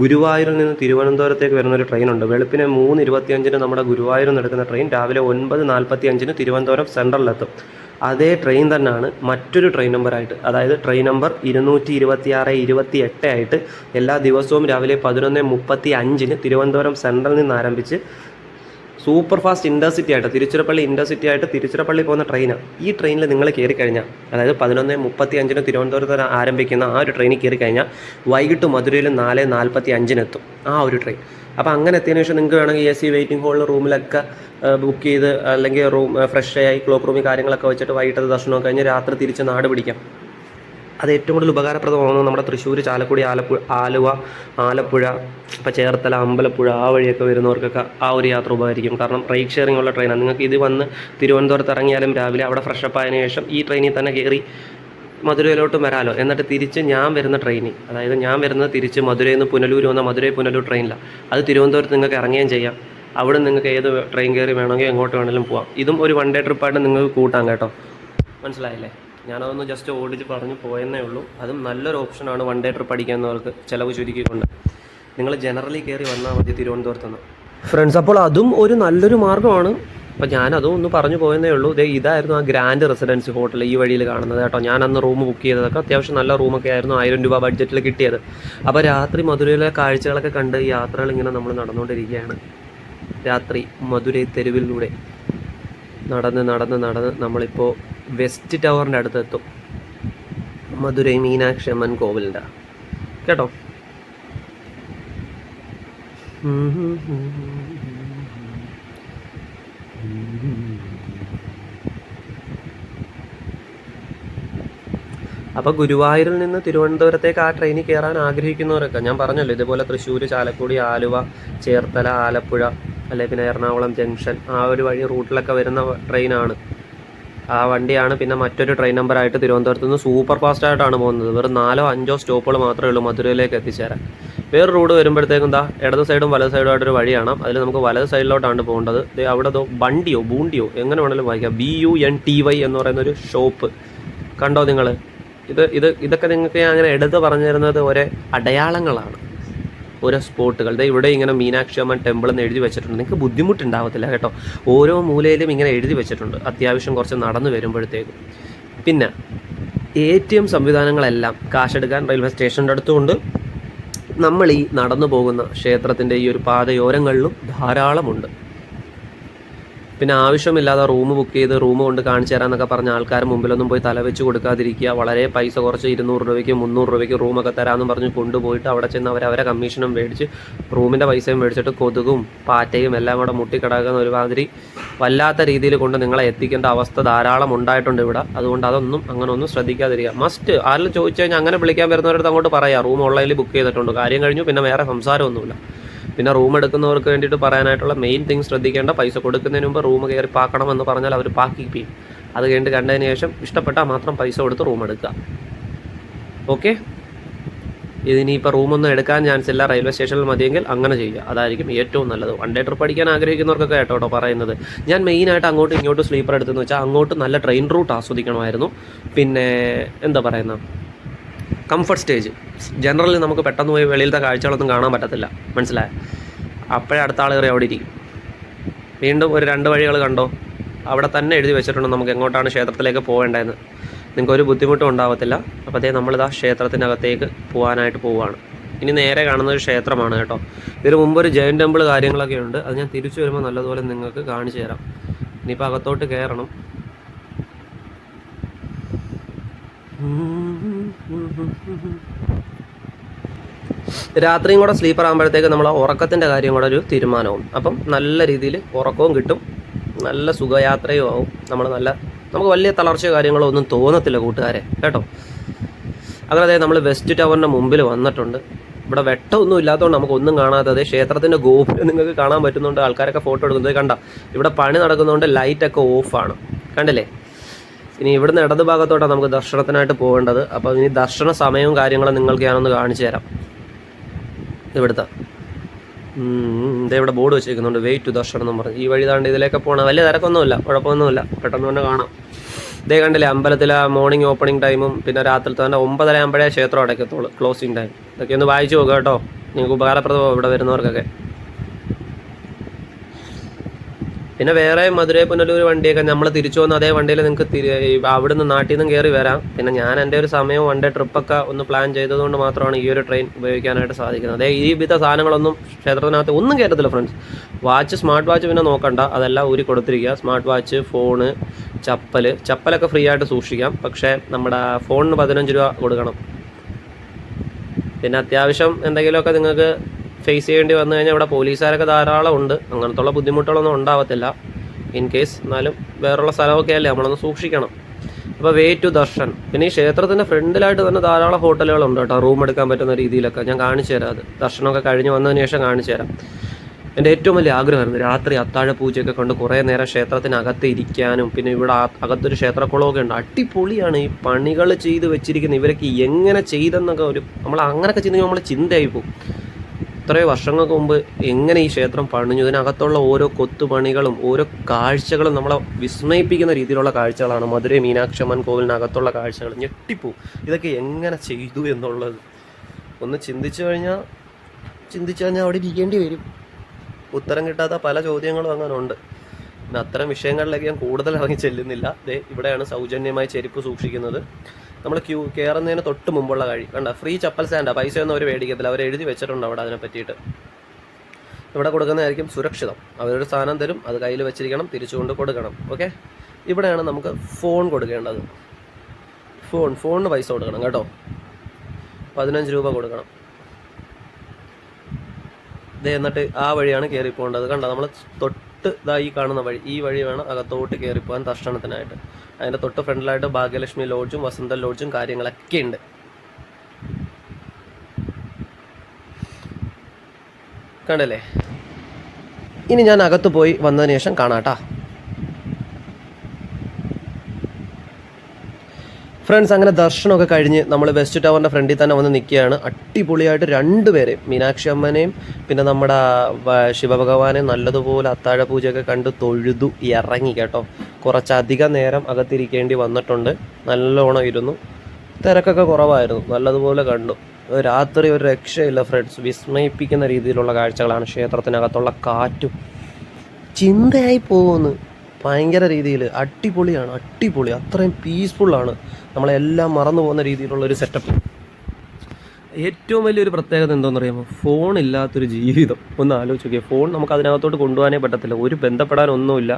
ഗുരുവായൂരിൽ നിന്ന് തിരുവനന്തപുരത്തേക്ക് വരുന്ന ഒരു ട്രെയിൻ ഉണ്ട് വെളുപ്പിനെ മൂന്ന് ഇരുപത്തിയഞ്ചിന് നമ്മുടെ ഗുരുവായൂരിൽ നിന്ന് എടുക്കുന്ന ട്രെയിൻ രാവിലെ ഒൻപത് നാൽപ്പത്തി അഞ്ചിന് തിരുവനന്തപുരം സെൻട്രലിലെത്തും. അതേ ട്രെയിൻ തന്നെയാണ് മറ്റൊരു ട്രെയിൻ നമ്പറായിട്ട്. അതായത് ട്രെയിൻ നമ്പർ ഇരുന്നൂറ്റി ഇരുപത്തി ആറ് ഇരുപത്തി എട്ട് ആയിട്ട് എല്ലാ ദിവസവും രാവിലെ പതിനൊന്ന് മുപ്പത്തി അഞ്ചിന് തിരുവനന്തപുരം സെൻട്രലിൽ നിന്ന് ആരംഭിച്ച് സൂപ്പർ ഫാസ്റ്റ് ഇന്റർസിറ്റി ആയിട്ട് തിരുച്ചിറപ്പള്ളി ഇന്റർസിറ്റി ആയിട്ട് തിരുച്ചിറപ്പള്ളി പോകുന്ന ട്രെയിനാണ് ഈ ട്രെയിനിൽ നിങ്ങൾ കയറി കഴിഞ്ഞാൽ അതായത് പതിനൊന്ന് മുപ്പത്തി അഞ്ചിന് തിരുവനന്തപുരത്ത് ആരംഭിക്കുന്ന ആ ഒരു ട്രെയിനിൽ കയറി കഴിഞ്ഞാൽ വൈകിട്ട് മധുരയിൽ നാല് നാൽപ്പത്തി അഞ്ചിനെത്തും ആ ഒരു ട്രെയിൻ. അപ്പോൾ അങ്ങനെ എത്തിയതിനു ശേഷം നിങ്ങൾക്ക് വേണമെങ്കിൽ എ സി വെയിറ്റിംഗ് ഹോളിൽ റൂമിലൊക്കെ ബുക്ക് ചെയ്ത് അല്ലെങ്കിൽ റൂം ഫ്രഷ് ആയി ക്ലോക്ക് റൂമിൽ കാര്യങ്ങളൊക്കെ വെച്ചിട്ട് വൈകിട്ടത്തെ ദർശനമൊക്കെ കഴിഞ്ഞ് രാത്രി തിരിച്ച് നാട് പിടിക്കാം. അത് ഏറ്റവും കൂടുതൽ ഉപകാരപ്രദമാകുന്നത് നമ്മുടെ തൃശ്ശൂർ ചാലക്കുടി ആലപ്പുഴ ആലുവ ആലപ്പുഴ ഇപ്പോൾ ചേർത്തല അമ്പലപ്പുഴ ആ വഴിയൊക്കെ വരുന്നവർക്കൊക്കെ ആ ഒരു യാത്ര ഉപകരിക്കും. കാരണം റൈറ്റ് ഷെയറിംഗ് ഉള്ള ട്രെയിനാണ് നിങ്ങൾക്ക് ഇത് വന്ന് തിരുവനന്തപുരത്ത് ഇറങ്ങിയാലും രാവിലെ അവിടെ ഫ്രഷപ്പ് ആയതിനു ശേഷം ഈ ട്രെയിനിൽ തന്നെ കയറി മധുരയിലോട്ട് വരാമല്ലോ എന്നിട്ട് തിരിച്ച് ഞാൻ വരുന്ന ട്രെയിനിൽ അതായത് ഞാൻ വരുന്നത് തിരിച്ച് മധുരയിൽ നിന്ന് പുനലൂർ വന്ന മധുരൈ പുനലൂർ ട്രെയിനിലാണ് അത് തിരുവനന്തപുരത്ത് നിങ്ങൾക്ക് ഇറങ്ങുകയും ചെയ്യാം. അവിടെ നിങ്ങൾക്ക് ഏത് ട്രെയിൻ കയറി വേണമെങ്കിൽ എങ്ങോട്ട് വേണമെങ്കിലും പോവാം. ഇതും ഒരു വൺ ഡേ ട്രിപ്പായിട്ട് നിങ്ങൾക്ക് കൂട്ടാം കേട്ടോ. മനസ്സിലായില്ലേ? ഞാനതൊന്ന് ജസ്റ്റ് ഓടിച്ച് പറഞ്ഞു പോയെന്നേ ഉള്ളൂ. അതും നല്ലൊരു ഓപ്ഷനാണ് വൺ ഡേ ട്രിപ്പ് അടിക്കുന്നവർക്ക് ചിലവ് ചുരുക്കിക്കൊണ്ട്. നിങ്ങൾ ജനറലി കയറി വന്നാൽ മതി തിരുവനന്തപുരത്ത് നിന്ന് ഫ്രണ്ട്സ് അപ്പോൾ അതും ഒരു നല്ലൊരു മാർഗമാണ് അപ്പോൾ ഞാനതും ഒന്ന് പറഞ്ഞു പോയെന്നേ ഉള്ളൂ. ഇതേ ഇതായിരുന്നു ആ ഗ്രാൻഡ് റെസിഡൻസി ഹോട്ടൽ ഈ വഴിയിൽ കാണുന്നത് കേട്ടോ. ഞാൻ അന്ന് റൂം ബുക്ക് ചെയ്തതൊക്കെ അത്യാവശ്യം നല്ല റൂമൊക്കെ ആയിരുന്നു ആയിരം രൂപ ബഡ്ജറ്റിൽ കിട്ടിയത്. അപ്പോൾ രാത്രി മധുരയിലെ കാഴ്ചകളൊക്കെ കണ്ട് യാത്രകൾ ഇങ്ങനെ നമ്മൾ നടന്നുകൊണ്ടിരിക്കുകയാണ്. രാത്രി മധുരൈ തെരുവിലൂടെ നടന്ന് നടന്ന് നടന്ന് നമ്മളിപ്പോൾ വെസ്റ്റ് ടവറിന്റെ അടുത്തെത്തും. മധുരൈ മീനാക്ഷി അമ്മൻ കോവിലിന്റെ കേട്ടോ? അപ്പോൾ ഗുരുവായൂരിൽ നിന്ന് തിരുവനന്തപുരത്തേക്ക് ആ ട്രെയിനിൽ കയറാൻ ആഗ്രഹിക്കുന്നവരൊക്കെ ഞാൻ പറഞ്ഞല്ലോ ഇതുപോലെ തൃശ്ശൂർ ചാലക്കുടി ആലുവ ചേർത്തല ആലപ്പുഴ അല്ലെ പിന്നെ എറണാകുളം ജംഗ്ഷൻ ആ ഒരു വഴി റൂട്ടിലൊക്കെ വരുന്ന ട്രെയിനാണ് ആ വണ്ടിയാണ്. പിന്നെ മറ്റൊരു ട്രെയിൻ നമ്പറായിട്ട് തിരുവനന്തപുരത്ത് നിന്ന് സൂപ്പർ ഫാസ്റ്റ് ആയിട്ടാണ് പോകുന്നത്. വെറും നാലോ അഞ്ചോ സ്റ്റോപ്പുകൾ മാത്രമേ ഉള്ളൂ മധുരയിലേക്ക് എത്തിച്ചേരാൻ. വേറെ റോഡ് വരുമ്പോഴത്തേക്കും എന്താ ഇടത് സൈഡും വലത് സൈഡും ആയിട്ടൊരു വഴിയാണ്. അതിൽ നമുക്ക് വലത് സൈഡിലോട്ടാണ് പോകേണ്ടത്. അവിടെ ബണ്ടിയോ ബൂണ്ടിയോ എങ്ങനെ വേണമെങ്കിലും വായിക്കാം. B U N T Y എന്ന് പറയുന്ന ഒരു ഷോപ്പ് കണ്ടോ നിങ്ങൾ ഇത് ഇത് ഇതൊക്കെ നിങ്ങൾക്ക് ഞാൻ അങ്ങനെ എടുത്ത് പറഞ്ഞു തരുന്നത് ഒരേ അടയാളങ്ങളാണ്. ഓരോ സ്പോട്ടുകൾ. ഇവിടെ ഇങ്ങനെ മീനാക്ഷി അമ്മൻ ടെമ്പിൾ എന്ന് എഴുതി വെച്ചിട്ടുണ്ട്. നിങ്ങൾക്ക് ബുദ്ധിമുട്ടുണ്ടാവത്തില്ല കേട്ടോ. ഓരോ മൂലയിലും ഇങ്ങനെ എഴുതി വെച്ചിട്ടുണ്ട്. അത്യാവശ്യം കുറച്ച് നടന്നു വരുമ്പോഴത്തേക്കും. പിന്നെ എ ടി എം സംവിധാനങ്ങളെല്ലാം കാശെടുക്കാൻ റെയിൽവേ സ്റ്റേഷന്റെ അടുത്തുമുണ്ട്. നമ്മൾ ഈ നടന്നു പോകുന്ന ക്ഷേത്രത്തിന്റെ ഈ ഒരു പാതയോരങ്ങളിലും ധാരാളമുണ്ട്. പിന്നെ ആവശ്യമില്ലാതെ റൂം ബുക്ക് ചെയ്ത് റൂം കൊണ്ട് കാണിച്ചു തരാമെന്നൊക്കെ പറഞ്ഞ ആൾക്കാർ മുമ്പിലൊന്നും പോയി തല വെച്ച് കൊടുക്കാതിരിക്കുക. വളരെ പൈസ കുറച്ച് ഇരുന്നൂറ് രൂപയ്ക്ക് മുന്നൂറ് രൂപയ്ക്ക് റൂമൊക്കെ തരാമെന്ന് പറഞ്ഞ് കൊണ്ടുപോയിട്ട് അവിടെ ചെന്ന് അവർ അവരെ കമ്മീഷനും മേടിച്ച് റൂമിന്റെ പൈസയും മേടിച്ചിട്ട് കൊതുകും പാറ്റയും എല്ലാം കൂടെ മുട്ടിക്കിടക്കുന്ന ഒരുമാതിരി വല്ലാത്ത രീതിയിൽ കൊണ്ട് നിങ്ങളെ എത്തിക്കേണ്ട അവസ്ഥ ധാരാളം ഉണ്ടായിട്ടുണ്ട് ഇവിടെ. അതുകൊണ്ട് അതൊന്നും അങ്ങനെ ഒന്നും ശ്രദ്ധിക്കാതിരിക്കുക. മസ്റ്റ് ആരെങ്കിലും ചോദിച്ചു കഴിഞ്ഞാൽ അങ്ങനെ വിളിക്കാൻ വരുന്നവരടുത്ത് അങ്ങോട്ട് പറയാം. റൂം ഓൺലൈനിൽ ബുക്ക് ചെയ്തിട്ടുണ്ട്. കാര്യം കഴിഞ്ഞു പിന്നെ വേറെ സംസാരമൊന്നുമില്ല. പിന്നെ റൂം എടുക്കുന്നവർക്ക് വേണ്ടിയിട്ട് പറയാനായിട്ടുള്ള മെയിൻ തിങ് ശ്രദ്ധിക്കേണ്ട പൈസ കൊടുക്കുന്നതിന് മുമ്പ് റൂം കയറി പാക്കണം എന്ന് പറഞ്ഞാൽ അവർ പാക്ക് കീപ്പ് ചെയ്യും അത് കഴിഞ്ഞിട്ട് കണ്ടതിന് ശേഷം ഇഷ്ടപ്പെട്ടാൽ മാത്രം പൈസ കൊടുത്ത് റൂം എടുക്കുക. ഓക്കെ ഇതിനിപ്പോൾ റൂമൊന്നും എടുക്കാൻ ചാൻസ് ഇല്ല. റെയിൽവേ സ്റ്റേഷനിൽ മതിയെങ്കിൽ അങ്ങനെ ചെയ്യുക. അതായിരിക്കും ഏറ്റവും നല്ലത്. വൺ ഡേ ട്രിപ്പ് അടിക്കാൻ ആഗ്രഹിക്കുന്നവർക്കൊക്കെ കേട്ടോ പറയുന്നത്. ഞാൻ മെയിനായിട്ട് അങ്ങോട്ടും ഇങ്ങോട്ടും സ്ലീപ്പർ എടുത്തെന്ന് വെച്ചാൽ അങ്ങോട്ട് നല്ല ട്രെയിൻ റൂട്ട് ആസ്വദിക്കണമായിരുന്നു. പിന്നെ എന്താ പറയുന്നത് കംഫർട്ട് സ്റ്റേജ് ജനറലി നമുക്ക് പെട്ടെന്ന് പോയി വെളിയിലത്തെ കാഴ്ചകളൊന്നും കാണാൻ പറ്റത്തില്ല. മനസ്സിലായ? അപ്പോഴേ അടുത്ത ആൾ കയറി അവിടെ ഇരിക്കും. വീണ്ടും ഒരു രണ്ട് വഴികൾ കണ്ടോ? അവിടെ തന്നെ എഴുതി വെച്ചിട്ടുണ്ട് നമുക്ക് എങ്ങോട്ടാണ് ക്ഷേത്രത്തിലേക്ക് പോകേണ്ടതെന്ന് നിങ്ങൾക്ക് ഒരു ബുദ്ധിമുട്ടും ഉണ്ടാവത്തില്ല. അപ്പോൾ അതേ നമ്മളിതാ ക്ഷേത്രത്തിനകത്തേക്ക് പോകാനായിട്ട് പോവുകയാണ്. ഇനി നേരെ കാണുന്ന ഒരു ക്ഷേത്രമാണ് കേട്ടോ. ഇതിന് മുമ്പ് ഒരു ജൈൻ ടെമ്പിൾ കാര്യങ്ങളൊക്കെ ഉണ്ട്. അത് ഞാൻ തിരിച്ചു വരുമ്പോൾ നല്ലതുപോലെ നിങ്ങൾക്ക് കാണിച്ചു തരാം. ഇനിയിപ്പോൾ അകത്തോട്ട് കയറണം രാത്രിയും കൂടെ സ്ലീപ്പർ ആകുമ്പോഴത്തേക്ക് നമ്മൾ ഉറക്കത്തിന്റെ കാര്യം കൂടെ ഒരു തീരുമാനവും അപ്പം നല്ല രീതിയിൽ ഉറക്കവും കിട്ടും. നല്ല സുഖയാത്രയും ആവും. നമ്മൾ നല്ല നമുക്ക് വലിയ തളർച്ചയോ കാര്യങ്ങളോ ഒന്നും തോന്നത്തില്ല കൂട്ടുകാരെ. കേട്ടോ? അങ്ങനെ അതായത് നമ്മൾ വെസ്റ്റ് ടവറിന്റെ മുമ്പിൽ വന്നിട്ടുണ്ട്. ഇവിടെ വെട്ടമൊന്നും ഇല്ലാത്തതുകൊണ്ട് നമുക്ക് ഒന്നും കാണാത്തത് ക്ഷേത്രത്തിന്റെ ഗോപുരം നിങ്ങൾക്ക് കാണാൻ പറ്റുന്നുണ്ട്. ആൾക്കാരൊക്കെ ഫോട്ടോ എടുക്കുന്നത്. കണ്ട ഇവിടെ പണി നടക്കുന്നതുകൊണ്ട് ലൈറ്റൊക്കെ ഓഫാണ് കണ്ടില്ലേ? ഇനി ഇവിടുന്ന് ഇടത് ഭാഗത്തോട്ടാണ് നമുക്ക് ദർശനത്തിനായിട്ട് പോകേണ്ടത്. അപ്പോൾ ഇനി ദർശന സമയവും കാര്യങ്ങളും നിങ്ങൾക്ക് ഞാനൊന്ന് കാണിച്ചു തരാം. ഇവിടുത്തെ. ഇവിടെ ബോർഡ് വെച്ചേക്കുന്നുണ്ട്. വെയിറ്റ് ടു ദർശനം എന്ന് പറഞ്ഞ്. ഈ വഴി താണ്ട് ഇതിലേക്ക് പോകണം വലിയ തിരക്കൊന്നുമില്ല. കുഴപ്പമൊന്നുമില്ല. പെട്ടെന്ന് തന്നെ കാണാം. ഇതേ കണ്ടില്ലേ അമ്പലത്തിലെ മോർണിംഗ് ഓപ്പണിംഗ് ടൈമും പിന്നെ രാത്രി തന്നെ ഒമ്പതര ആകുമ്പോഴേ ക്ഷേത്രം അടയ്ക്കത്തുള്ളൂ. ക്ലോസിംഗ് ടൈം ഇതൊക്കെ ഒന്ന് വായിച്ചു നോക്കുക കേട്ടോ. നിങ്ങൾക്ക് ഉപകാരപ്രദമാവും ഇവിടെ വരുന്നവർക്കൊക്കെ. പിന്നെ വേറെ മധുരൈ പുനലൂർ വണ്ടിയൊക്കെ നമ്മൾ തിരിച്ചു വന്ന അതേ വണ്ടിയിൽ നിങ്ങൾക്ക് അവിടുന്ന് നാട്ടിൽ നിന്നും കയറി വരാം. പിന്നെ ഞാൻ എന്റെ ഒരു സമയം ഡേ ട്രിപ്പൊക്കെ ഒന്ന് പ്ലാൻ ചെയ്തതുകൊണ്ട് മാത്രമാണ് ഈ ഒരു ട്രെയിൻ ഉപയോഗിക്കാനായിട്ട് സാധിക്കുന്നത്. അതേ ഈ വിധ സാധനങ്ങളൊന്നും ക്ഷേത്രത്തിനകത്ത് ഒന്നും കയറത്തില്ല ഫ്രണ്ട്സ് വാച്ച് സ്മാർട്ട് വാച്ച് പിന്നെ നോക്കണ്ട. അതെല്ലാം ഊരി കൊടുത്തിരിക്കുക. സ്മാർട്ട് വാച്ച് ഫോണ് ചപ്പൽ ചപ്പലൊക്കെ ഫ്രീ ആയിട്ട് സൂക്ഷിക്കാം. പക്ഷേ നമ്മുടെ ഫോണിന് പതിനഞ്ച് രൂപ കൊടുക്കണം. പിന്നെ അത്യാവശ്യം എന്തെങ്കിലുമൊക്കെ നിങ്ങൾക്ക് ഫേസ് ചെയ്യേണ്ടി വന്നു കഴിഞ്ഞാൽ ഇവിടെ പോലീസുകാരൊക്കെ ധാരാളം ഉണ്ട്. അങ്ങനത്തുള്ള ബുദ്ധിമുട്ടുകളൊന്നും ഉണ്ടാവത്തില്ല. ഇൻ കേസ് എന്നാലും വേറുള്ള സ്ഥലമൊക്കെ അല്ലേ? നമ്മളൊന്ന് സൂക്ഷിക്കണം. അപ്പോൾ വേ ടു ദർശൻ. പിന്നെ ഈ ക്ഷേത്രത്തിന്റെ ഫ്രണ്ടിലായിട്ട് തന്നെ ധാരാളം ഹോട്ടലുകളുണ്ട് കേട്ടോ. റൂം എടുക്കാൻ പറ്റുന്ന രീതിയിലൊക്കെ. ഞാൻ കാണിച്ചു തരാം അത്. ദർശനമൊക്കെ കഴിഞ്ഞ് വന്നതിന് ശേഷം കാണിച്ചു തരാം. എന്റെ ഏറ്റവും വലിയ ആഗ്രഹമായിരുന്നു രാത്രി അത്താഴ പൂജയൊക്കെ കൊണ്ട് കുറേ നേരം ക്ഷേത്രത്തിനകത്ത് ഇരിക്കാനും പിന്നെ ഇവിടെ അകത്തൊരു ക്ഷേത്രക്കുളമൊക്കെ ഉണ്ട്. അടിപൊളിയാണ് ഈ പണികൾ ചെയ്ത് വെച്ചിരിക്കുന്ന ഇവരൊക്കെ എങ്ങനെ ചെയ്തെന്നൊക്കെ ഒരു നമ്മൾ അങ്ങനെയൊക്കെ ചെയ്ത് നമ്മൾ ചിന്തയായി പോകും. ഇത്രയോ വർഷങ്ങൾക്ക് മുമ്പ് എങ്ങനെ ഈ ക്ഷേത്രം പണിഞ്ഞു? ഇതിനകത്തുള്ള ഓരോ കൊത്തുപണികളും ഓരോ കാഴ്ചകളും നമ്മളെ വിസ്മയിപ്പിക്കുന്ന രീതിയിലുള്ള കാഴ്ചകളാണ്. മധുരൈ മീനാക്ഷമ്മൻ കോവിലിനകത്തുള്ള കാഴ്ചകൾ. ഞെട്ടിപ്പോവും ഇതൊക്കെ എങ്ങനെ ചെയ്തു എന്നുള്ളത്? ഒന്ന് ചിന്തിച്ചു കഴിഞ്ഞാൽ ചിന്തിച്ചു കഴിഞ്ഞാൽ അവിടെ ഇരിക്കേണ്ടി വരും. ഉത്തരം കിട്ടാത്ത പല ചോദ്യങ്ങളും അങ്ങനെ ഉണ്ട് അത്തരം വിഷയങ്ങളിലേക്ക് ഞാൻ കൂടുതൽ ഇറങ്ങി ചെല്ലുന്നില്ല. ദേ ഇവിടെയാണ് സൗജന്യമായി ചെരുപ്പ് സൂക്ഷിക്കുന്നത്. നമ്മൾ ക്യൂ കയറുന്നതിന് തൊട്ട് മുമ്പുള്ള കഴി കണ്ട? ഫ്രീ ചപ്പൽ സ്റ്റാൻഡാണ് പൈസ ഒന്നും അവർ മേടിക്കത്തില്ല. അവർ എഴുതി വെച്ചിട്ടുണ്ട് അവിടെ അതിനെ പറ്റിയിട്ട്. ഇവിടെ കൊടുക്കുന്നതായിരിക്കും സുരക്ഷിതം. അവരൊരു സാധനം തരും അത് കയ്യിൽ വെച്ചിരിക്കണം തിരിച്ചുകൊണ്ട് കൊടുക്കണം. ഓക്കെ ഇവിടെയാണ് നമുക്ക് ഫോൺ കൊടുക്കേണ്ടത്. ഫോൺ ഫോണിന് പൈസ കൊടുക്കണം കേട്ടോ. പതിനഞ്ച് രൂപ കൊടുക്കണം. ഇത് എന്നിട്ട് ആ വഴിയാണ് കയറി പോകേണ്ടത് കണ്ടോ? നമ്മൾ തൊട്ട് ഇതാ ഈ കാണുന്ന വഴി ഈ വഴി വേണം അകത്തോട്ട് കയറി പോകാൻ ദർശനത്തിനായിട്ട്. അതിന്റെ തൊട്ട് ഫ്രണ്ടിലായിട്ട് ഭാഗ്യലക്ഷ്മി ലോഡ്ജും വസന്ത ലോഡ്ജും കാര്യങ്ങളൊക്കെ ഉണ്ട്. കണ്ടല്ലേ? ഇനി ഞാൻ അകത്ത് പോയി വന്നതിന് ശേഷം കാണാട്ടാ ഫ്രണ്ട്സ് അങ്ങനെ ദർശനമൊക്കെ കഴിഞ്ഞ് നമ്മൾ വെസ്റ്റ് ടവറിന്റെ ഫ്രണ്ടിൽ തന്നെ വന്ന് നിൽക്കുകയാണ്. അടിപൊളിയായിട്ട് രണ്ടുപേരെയും മീനാക്ഷി അമ്മനെയും പിന്നെ നമ്മുടെ ശിവഭഗവാനെ നല്ലതുപോലെ അത്താഴ പൂജയൊക്കെ കണ്ട് തൊഴുതു ഇറങ്ങി കേട്ടോ. കുറച്ചധികം നേരം അകത്തിരിക്കേണ്ടി വന്നിട്ടുണ്ട്. നല്ലോണം ഇരുന്നു. തിരക്കൊക്കെ കുറവായിരുന്നു. നല്ലതുപോലെ കണ്ടു. രാത്രി ഒരു രക്ഷയില്ല ഫ്രണ്ട്സ്. വിസ്മയിപ്പിക്കുന്ന രീതിയിലുള്ള കാഴ്ചകളാണ് ക്ഷേത്രത്തിനകത്തുള്ള കാറ്റും. ചിന്തയായി പോകുന്നു. ഭയങ്കര രീതിയിൽ അടിപൊളിയാണ് അടിപൊളി. അത്രയും പീസ്ഫുള്ളാണ് നമ്മളെല്ലാം മറന്നു പോകുന്ന രീതിയിലുള്ള ഒരു സെറ്റപ്പ് ഏറ്റവും വലിയൊരു പ്രത്യേകത എന്താണെന്ന് അറിയാമോ? ഫോൺ ഇല്ലാത്തൊരു ജീവിതം. ഒന്ന് ആലോചിച്ച് നോക്കിയാൽ ഫോൺ നമുക്ക് അതിനകത്തോട്ട് കൊണ്ടുപോകാനേ പറ്റത്തില്ല. ഒരു ബന്ധപ്പെടാനൊന്നുമില്ല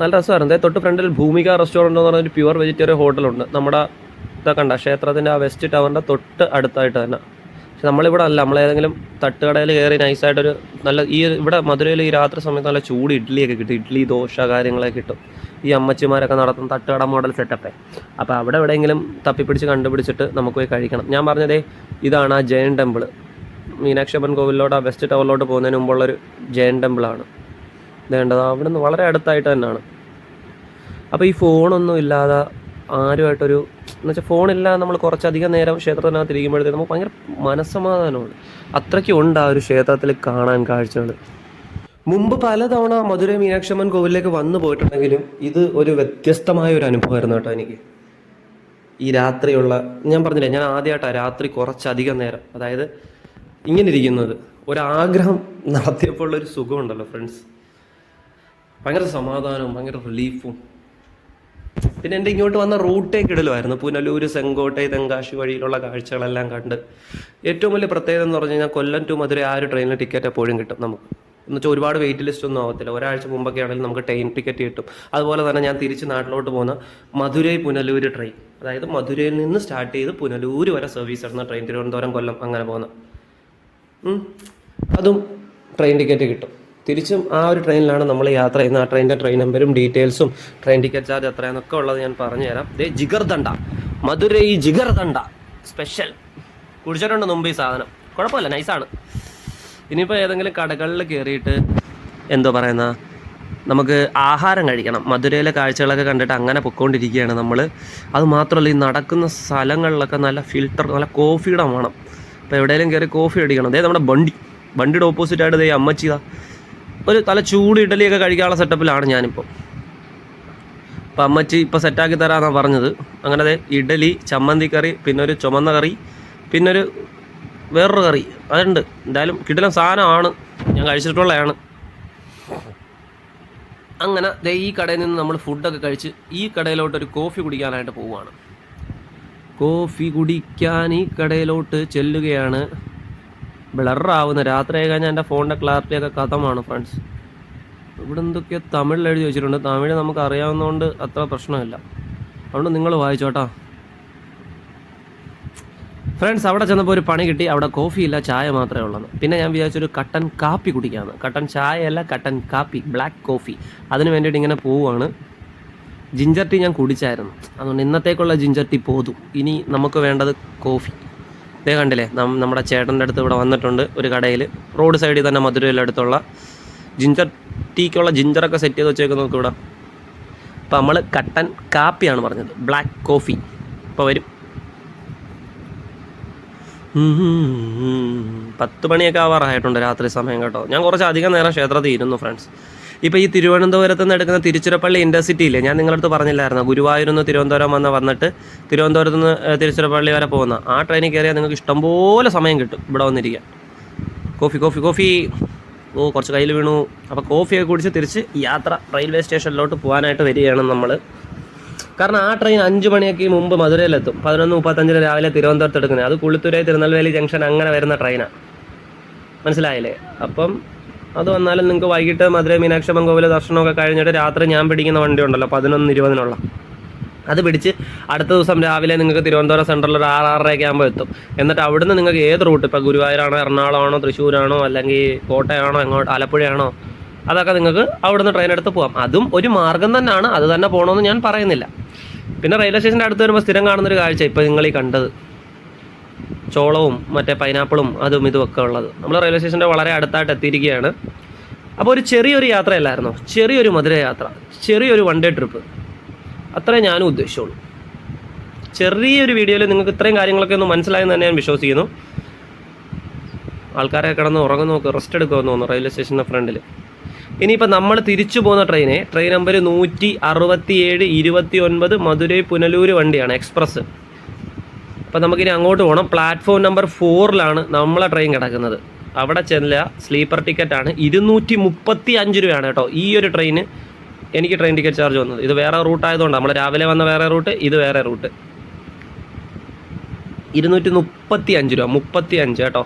നല്ല രസമാണ് ദേ തൊട്ട് ഫ്രണ്ടിൽ ഭൂമിക റെസ്റ്റോറന്റ് എന്ന് പറഞ്ഞൊരു പ്യുവർ വെജിറ്റേറിയൻ ഹോട്ടലുണ്ട് നമ്മുടെ ഇതൊക്കെ കണ്ട ക്ഷേത്രത്തിന്റെ ആ വെസ്റ്റ് ടവറിന്റെ തൊട്ട് അടുത്തായിട്ട് തന്നെ. പക്ഷെ നമ്മളിവിടെ അല്ല നമ്മളേതെങ്കിലും തട്ടുകടയിൽ കയറി നൈസായിട്ടൊരു നല്ല ഈ ഇവിടെ മധുരയിൽ ഈ രാത്രി സമയത്ത് നല്ല ചൂട് ഇഡ്ഡലിയൊക്കെ കിട്ടും. ഇഡ്ഡലി ദോശ കാര്യങ്ങളൊക്കെ കിട്ടും. ഈ അമ്മച്ചിമാരൊക്കെ നടത്തുന്ന തട്ടുകട മോഡൽ സെറ്റപ്പേ. അപ്പോൾ അവിടെ എവിടെയെങ്കിലും തപ്പിപ്പിടിച്ച് കണ്ടുപിടിച്ചിട്ട് നമുക്ക് പോയി കഴിക്കണം. ഞാൻ പറഞ്ഞതേ ഇതാണ് ആ ജയൻ ടെമ്പിൾ മീനാക്ഷപ്പൻ കോവിലോട്ട് ആ വെസ്റ്റ് ടവറിലോട്ട് പോകുന്നതിന് മുമ്പുള്ളൊരു ജയൻ ടെമ്പിളാണ്. വേണ്ടത് അവിടുന്ന് വളരെ അടുത്തായിട്ട് തന്നെയാണ്. അപ്പോൾ ഈ ഫോണൊന്നും ഇല്ലാതെ ആരുമായിട്ടൊരു എന്ന് വെച്ചാൽ ഫോണില്ലാതെ നമ്മൾ കുറച്ചധികം നേരം ക്ഷേത്രത്തിനകത്ത് ഇരിക്കുമ്പോഴത്തേക്ക് നമുക്ക് ഭയങ്കര മനസ്സമാധാനമാണ്. അത്രയ്ക്കും ഉണ്ട് ആ ഒരു ക്ഷേത്രത്തിൽ കാണാൻ കാഴ്ചകൾ മുമ്പ് പലതവണ മധുര മീനാക്ഷമ്മൻ കോവിലേക്ക് വന്നു പോയിട്ടുണ്ടെങ്കിലും ഇത് ഒരു വ്യത്യസ്തമായ ഒരു അനുഭവമായിരുന്നു കേട്ടോ എനിക്ക്. ഈ രാത്രിയുള്ള ഞാൻ പറഞ്ഞില്ലേ ഞാൻ ആദ്യമായിട്ടാണ് രാത്രി കുറച്ചധികം നേരം അതായത് ഇങ്ങനെ ഇരിക്കുന്നത് ഒരാഗ്രഹം നടത്തിയപ്പോൾ ഒരു സുഖമുണ്ടല്ലോ ഫ്രണ്ട്സ് ഭയങ്കര സമാധാനവും ഭയങ്കര റിലീഫും പിന്നെ എന്റെ ഇങ്ങോട്ട് വന്ന റൂട്ടേക്ക് ഇടലുമായിരുന്നു. പുനലൂർ സെങ്കോട്ടെ തെങ്കാശി വഴിയിലുള്ള കാഴ്ചകളെല്ലാം കണ്ട്. ഏറ്റവും വലിയ പ്രത്യേകത എന്ന് പറഞ്ഞു കഴിഞ്ഞാൽ കൊല്ലം ടു മധുര ആ ഒരു ട്രെയിനിൽ ടിക്കറ്റ് എപ്പോഴും കിട്ടും നമുക്ക്. എന്ന് വെച്ചാൽ ഒരുപാട് വെയിറ്റ് ലിസ്റ്റ് ഒന്നും ആവത്തില്ല. ഒരാഴ്ച മുമ്പൊക്കെ ആണെങ്കിൽ നമുക്ക് ട്രെയിൻ ടിക്കറ്റ് കിട്ടും. അതുപോലെ തന്നെ ഞാൻ തിരിച്ച് നാട്ടിലോട്ട് പോകുന്ന മധുരൈ പുനലൂർ ട്രെയിൻ അതായത് മധുരയിൽ നിന്ന് സ്റ്റാർട്ട് ചെയ്ത് പുനലൂർ വരെ സർവീസ് ഇടുന്ന ട്രെയിൻ തിരുവനന്തപുരം കൊല്ലം അങ്ങനെ പോകുന്ന. അതും ട്രെയിൻ ടിക്കറ്റ് കിട്ടും. തിരിച്ചും ആ ഒരു ട്രെയിനിലാണ് നമ്മൾ യാത്ര ചെയ്യുന്നത്. ആ ട്രെയിനിന്റെ ട്രെയിൻ നമ്പരും ഡീറ്റെയിൽസും ട്രെയിൻ ടിക്കറ്റ് ചാർജ് എത്രയാണെന്നൊക്കെ ഉള്ളത് ഞാൻ പറഞ്ഞുതരാം ദേ ജിഗർദണ്ഡ. മധുരൈ ജിഗർദണ്ട സ്പെഷ്യൽ. കുടിച്ചിട്ടുണ്ട് മുമ്പ് ഈ സാധനം. കുഴപ്പമില്ല നൈസാണ്. ഇനിയിപ്പോൾ ഏതെങ്കിലും കടകളിൽ കയറിയിട്ട് എന്തോ പറയുന്ന നമുക്ക് ആഹാരം കഴിക്കണം. മധുരയിലെ കാഴ്ചകളൊക്കെ കണ്ടിട്ട് അങ്ങനെ പൊയ്ക്കൊണ്ടിരിക്കുകയാണ് നമ്മൾ അതുമാത്രമല്ല ഈ നടക്കുന്ന സ്ഥലങ്ങളിലൊക്കെ നല്ല ഫിൽട്ടർ നല്ല കോഫിയുടെ വേണം അപ്പോൾ എവിടെയെങ്കിലും കയറി കോഫി അടിക്കണം. അതേ നമ്മുടെ ബണ്ടി. ബണ്ടിയുടെ ഓപ്പോസിറ്റ് ആയിട്ട് ദേ അമ്മച്ചിതാ ഒരു തല ചൂട് ഇഡലിയൊക്കെ കഴിക്കാനുള്ള സെറ്റപ്പിലാണ് ഞാനിപ്പോൾ അപ്പം അമ്മച്ചി ഇപ്പോൾ സെറ്റാക്കി തരാമെന്നാണ് പറഞ്ഞത്. അങ്ങനെ അതെ ഇഡലി ചമ്മന്തി കറി പിന്നെ ഒരു ചുമന്ന കറി പിന്നൊരു വേറൊരു കറി. അതുണ്ട്. എന്തായാലും കിട്ടുന്ന സാധനമാണ്. ഞാൻ കഴിച്ചിട്ടുള്ളതാണ്. അങ്ങനെ ദേ ഈ കടയിൽ നിന്ന് നമ്മൾ ഫുഡൊക്കെ കഴിച്ച് ഈ കടയിലോട്ട് ഒരു കോഫി കുടിക്കാനായിട്ട് പോവുകയാണ്. കോഫി കുടിക്കാൻ ഈ കടയിലോട്ട് ചെല്ലുകയാണ്. ബ്ലറാവുന്ന രാത്രി കഴിഞ്ഞാൽ എന്റെ ഫോണിന്റെ ക്ലാരിറ്റി ഒക്കെ കഥമാണ് ഫ്രണ്ട്സ്. ഇവിടെ എന്തൊക്കെയോ തമിഴിൽ എഴുതി വെച്ചിട്ടുണ്ട്. തമിഴ് നമുക്ക് അറിയാവുന്നതുകൊണ്ട് അത്ര പ്രശ്നമില്ല. അതുകൊണ്ട് നിങ്ങൾ വായിച്ചോട്ടാ ഫ്രണ്ട്സ് അവിടെ ചെന്നപ്പോൾ ഒരു പണി കിട്ടി. അവിടെ കോഫി ഇല്ല ചായ മാത്രമേ ഉള്ളൂ പിന്നെ ഞാൻ വിചാരിച്ചൊരു കട്ടൻ കാപ്പി കുടിക്കാമെന്ന് കട്ടൻ ചായയല്ല കട്ടൻ കാപ്പി ബ്ലാക്ക് കോഫി. അതിന് വേണ്ടിയിട്ട് ഇങ്ങനെ പോവുകയാണ്. ജിഞ്ചർ ടീ ഞാൻ കുടിച്ചായിരുന്നു. അതുകൊണ്ട് ഇന്നത്തേക്കുള്ള ജിഞ്ചർ ടീ പോതും. ഇനി നമുക്ക് വേണ്ടത് കോഫി. ഇതേ കണ്ടില്ലേ? നമ്മുടെ ചേട്ടന്റെ അടുത്ത് ഇവിടെ വന്നിട്ടുണ്ട് ഒരു കടയിൽ റോഡ് സൈഡിൽ തന്നെ മധുരയിലടുത്തുള്ള ജിഞ്ചർ ടീക്കുള്ള ജിഞ്ചറൊക്കെ സെറ്റ് ചെയ്ത് വെച്ചേക്ക് നോക്കി ഇവിടെ. അപ്പോൾ നമ്മൾ കട്ടൻ കാപ്പിയാണ് പറഞ്ഞത്. ബ്ലാക്ക് കോഫി ഇപ്പോൾ വരും. പത്ത് മണിയൊക്കെ ആവാറായിട്ടുണ്ട് രാത്രി സമയം കേട്ടോ. ഞാൻ കുറച്ച് അധികം നേരം ക്ഷേത്രത്തിൽ ഇരുന്നു ഫ്രണ്ട്സ് ഇപ്പോൾ ഈ തിരുവനന്തപുരത്ത് നിന്ന് എടുക്കുന്ന തിരുച്ചിറപ്പള്ളി ഇന്റർസിറ്റി ഇല്ലേ ഞാൻ നിങ്ങളടുത്ത് പറഞ്ഞില്ലായിരുന്നു? ഗുരുവായൂരിൽ നിന്ന് തിരുവനന്തപുരം വന്ന് വന്നിട്ട് തിരുവനന്തപുരത്ത് നിന്ന് തിരുച്ചിറപ്പള്ളി വരെ പോകുന്ന. ആ ട്രെയിനിൽ കയറിയാൽ നിങ്ങൾക്ക് ഇഷ്ടംപോലെ സമയം കിട്ടും ഇവിടെ വന്നിരിക്കാൻ. Coffee coffee coffee. ഓ കുറച്ച് കയ്യിൽ വീണു. അപ്പോൾ കോഫിയൊക്കെ കുടിച്ച് തിരിച്ച് യാത്ര റെയിൽവേ സ്റ്റേഷനിലോട്ട് പോകാനായിട്ട് വരികയാണ് നമ്മൾ കാരണം ആ ട്രെയിൻ അഞ്ച് മണിയൊക്കെ മുമ്പ് മധുരയിലെത്തും. പതിനൊന്ന് മുപ്പത്തഞ്ചിന് രാവിലെ തിരുവനന്തപുരത്ത് എടുക്കുന്നത്. അത് കുളിത്തുരൈ തിരുനെൽവേലി ജംഗ്ഷൻ അങ്ങനെ വരുന്ന ട്രെയിനാണ് മനസ്സിലായില്ലേ? അപ്പം അത് വന്നാലും നിങ്ങൾക്ക് വൈകിട്ട് മധുര മീനാക്ഷി മംഗോവിലെ ദർശനമൊക്കെ കഴിഞ്ഞിട്ട് രാത്രി ഞാൻ പിടിക്കുന്ന വണ്ടി ഉണ്ടല്ലോ പതിനൊന്ന് ഇരുപതിനുള്ള. അത് പിടിച്ച് അടുത്ത ദിവസം രാവിലെ നിങ്ങൾക്ക് തിരുവനന്തപുരം സെൻട്രലിൽ ഒരു ആറ് ആറരയൊക്കെ ആകുമ്പോൾ എത്തും. എന്നിട്ട് അവിടുന്ന് നിങ്ങൾക്ക് ഏത് റൂട്ട് ഇപ്പോൾ ഗുരുവായൂരാണോ എറണാകുളമാണോ തൃശ്ശൂരാണോ അല്ലെങ്കിൽ കോട്ടയമാണോ എങ്ങോട്ട് ആലപ്പുഴയാണോ? അതൊക്കെ നിങ്ങൾക്ക് അവിടുന്ന് ട്രെയിൻ എടുത്ത് പോകാം അതും ഒരു മാർഗം തന്നെയാണ്. അത് തന്നെ പോകണമെന്ന് ഞാൻ പറയുന്നില്ല. പിന്നെ റെയിൽവേ സ്റ്റേഷന്റെ അടുത്ത് വരുമ്പോൾ സ്ഥിരം കാണുന്നൊരു കാഴ്ച ഇപ്പോൾ നിങ്ങൾ ഈ കണ്ടത്. ചോളവും മറ്റേ പൈനാപ്പിളും അതും ഇതും ഒക്കെ ഉള്ളത്. നമ്മൾ റെയിൽവേ സ്റ്റേഷന്റെ വളരെ അടുത്തായിട്ട് എത്തിയിരിക്കുകയാണ്. അപ്പോൾ ഒരു ചെറിയൊരു യാത്രയല്ലായിരുന്നോ? ചെറിയൊരു മധുര യാത്ര ചെറിയൊരു വൺ ഡേ ട്രിപ്പ് അത്രേ ഞാനും ഉദ്ദേശിച്ചുള്ളൂ. ചെറിയൊരു വീഡിയോയിൽ നിങ്ങൾക്ക് ഇത്രയും കാര്യങ്ങളൊക്കെ ഒന്ന് മനസ്സിലായെന്ന് തന്നെ ഞാൻ വിശ്വസിക്കുന്നു. ആൾക്കാരെ കിടന്ന് ഉറങ്ങുന്നു നോക്ക് റെസ്റ്റ് എടുക്കുമെന്ന് തോന്നുന്നു റെയിൽവേ സ്റ്റേഷന്റെ ഫ്രണ്ടിൽ ഇനിയിപ്പോൾ നമ്മൾ തിരിച്ചു പോകുന്ന ട്രെയിനെ ട്രെയിൻ നമ്പർ നൂറ്റി അറുപത്തി ഏഴ് ഇരുപത്തി ഒൻപത് മധുരൈ പുനലൂർ വണ്ടിയാണ് എക്സ്പ്രസ് അപ്പോൾ നമുക്കിനി അങ്ങോട്ട് പോകണം പ്ലാറ്റ്ഫോം നമ്പർ ഫോറിലാണ് നമ്മളെ ട്രെയിൻ കിടക്കുന്നത്. അവിടെ ചെല്ലുക. സ്ലീപ്പർ ടിക്കറ്റാണ് ഇരുന്നൂറ്റി മുപ്പത്തി അഞ്ച് രൂപയാണ് കേട്ടോ ഈ ഒരു ട്രെയിന് എനിക്ക് ട്രെയിൻ ടിക്കറ്റ് ചാർജ് വന്നത്. ഇത് വേറെ റൂട്ട് ആയതുകൊണ്ട്. നമ്മൾ രാവിലെ വന്ന വേറെ റൂട്ട് ഇത് വേറെ റൂട്ട് ഇരുന്നൂറ്റി മുപ്പത്തി അഞ്ച് രൂപ. മുപ്പത്തി അഞ്ച് കേട്ടോ.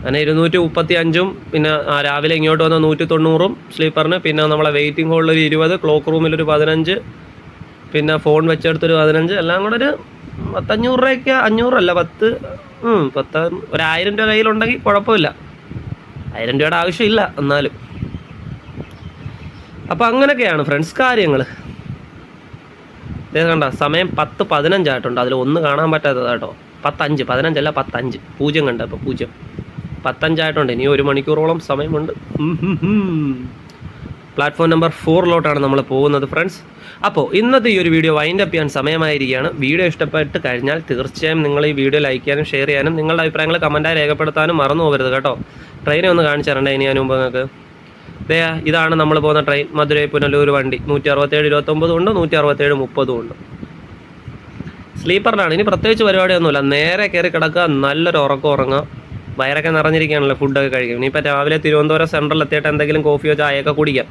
അങ്ങനെ ഇരുന്നൂറ്റി മുപ്പത്തി അഞ്ചും പിന്നെ രാവിലെ ഇങ്ങോട്ട് വന്ന നൂറ്റി തൊണ്ണൂറും സ്ലീപ്പറിന് പിന്നെ നമ്മളെ വെയിറ്റിംഗ് ഹോളിൽ ഒരു ഇരുപത് ക്ലോക്ക് റൂമിലൊരു പതിനഞ്ച് പിന്നെ ഫോൺ വെച്ചെടുത്തൊരു പതിനഞ്ച് എല്ലാം കൂടെ ഒരു പത്തഞ്ഞൂറ് രൂപയ്ക്ക് അഞ്ഞൂറല്ല പത്ത് പത്ത് ഒരായിരം രൂപ കയ്യിലുണ്ടെങ്കിൽ കുഴപ്പമില്ല. ആയിരം രൂപയുടെ ആവശ്യമില്ല എന്നാലും. അപ്പം അങ്ങനെയൊക്കെയാണ് ഫ്രണ്ട്സ് കാര്യങ്ങൾ കണ്ട സമയം പത്ത് പതിനഞ്ചായിട്ടുണ്ട് അതിൽ ഒന്ന് കാണാൻ പറ്റാത്തതാട്ടോ പത്തഞ്ച് പതിനഞ്ചല്ല പത്തഞ്ച്. പൂജ്യം കണ്ട ഇപ്പോൾ പൂജ്യം. പത്തഞ്ചായിട്ടുണ്ട് ഇനി ഒരു മണിക്കൂറോളം സമയമുണ്ട്. പ്ലാറ്റ്ഫോം നമ്പർ ഫോറിലോട്ടാണ് നമ്മൾ പോകുന്നത് ഫ്രണ്ട്സ് അപ്പോൾ ഇന്നത്തെ ഈ ഒരു വീഡിയോ വൈൻഡ് അപ്പ് ചെയ്യാൻ സമയമായിരിക്കുകയാണ്. വീഡിയോ ഇഷ്ടപ്പെട്ട് കഴിഞ്ഞാൽ തീർച്ചയായും നിങ്ങൾ ഈ വീഡിയോ ലൈക്ക് ചെയ്യാനും ഷെയർ ചെയ്യാനും നിങ്ങളുടെ അഭിപ്രായങ്ങൾ കമന്റായി രേഖപ്പെടുത്താനും മറന്നു പോകരുത് കേട്ടോ. ട്രെയിനെ ഒന്ന് കാണിച്ചു തരണ്ടേ ഇനി ഞാൻ മുമ്പ് നിങ്ങൾക്ക്? ദേ ഇതാണ് നമ്മൾ പോകുന്ന ട്രെയിൻ മധുരൈ പുനലൂർ വണ്ടി. നൂറ്റി അറുപത്തേഴ് ഇരുപത്തൊമ്പതും ഉണ്ട് നൂറ്റി അറുപത്തേഴ് മുപ്പതും ഉണ്ട്. സ്ലീപ്പറിലാണ് ഇനി പ്രത്യേകിച്ച് പരിപാടിയൊന്നുമില്ല. നേരെ കയറി കിടക്കുക നല്ലൊരു ഉറക്കം ഉറങ്ങുക. വയറൊക്കെ നിറഞ്ഞിരിക്കുകയാണല്ലോ ഫുഡൊക്കെ കഴിക്കും. ഇനിയിപ്പോൾ രാവിലെ തിരുവനന്തപുരം സെൻട്രൽ എത്തിയിട്ട് എന്തെങ്കിലും കോഫിയോ ചായയൊക്കെ കുടിക്കാം.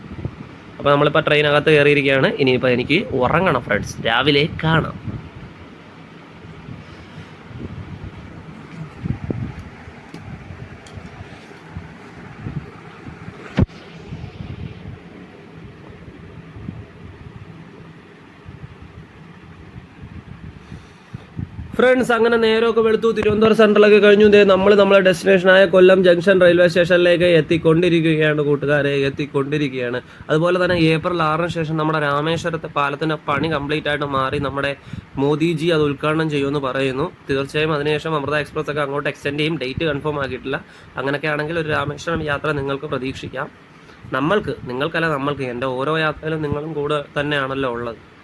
അപ്പോൾ നമ്മളിപ്പോൾ ട്രെയിനകത്ത് കയറിയിരിക്കുകയാണ് ഇനിയിപ്പോൾ എനിക്ക് ഉറങ്ങണം ഫ്രണ്ട്സ് രാവിലെ കാണാം. ഫ്രണ്ട്സ് അങ്ങനെ നേരമൊക്കെ വെളുത്തു. തിരുവനന്തപുരം സെൻട്രലൊക്കെ കഴിഞ്ഞു. നമ്മൾ നമ്മുടെ ഡെസ്റ്റിനേഷനായ കൊല്ലം ജംഗ്ഷൻ റെയിൽവേ സ്റ്റേഷനിലേക്ക് എത്തിക്കൊണ്ടിരിക്കുകയാണ് കൂട്ടുകാരെ. എത്തിക്കൊണ്ടിരിക്കുകയാണ്. അതുപോലെ തന്നെ ഏപ്രിൽ ആറിന് ശേഷം നമ്മുടെ രാമേശ്വരത്തെ പാലത്തിന്റെ പണി കംപ്ലീറ്റ് ആയിട്ട് മാറി നമ്മുടെ മോദിജി അത് ഉദ്ഘാടനം ചെയ്യുമെന്ന് പറയുന്നു. തീർച്ചയായും അതിനുശേഷം അമൃത എക്സ്പ്രസ് ഒക്കെ അങ്ങോട്ട് എക്സ്റ്റെൻഡ് ചെയ്യും. ഡേറ്റ് കൺഫേം ആക്കിയിട്ടില്ല. അങ്ങനെയൊക്കെ ആണെങ്കിൽ ഒരു രാമേശ്വരം യാത്ര നിങ്ങൾക്ക് പ്രതീക്ഷിക്കാം. നമ്മൾക്ക് നിങ്ങൾക്കല്ല നമ്മൾക്ക് എന്റെ ഓരോ യാത്രയിലും നിങ്ങളും കൂടെ തന്നെയാണല്ലോ ഉള്ളത്.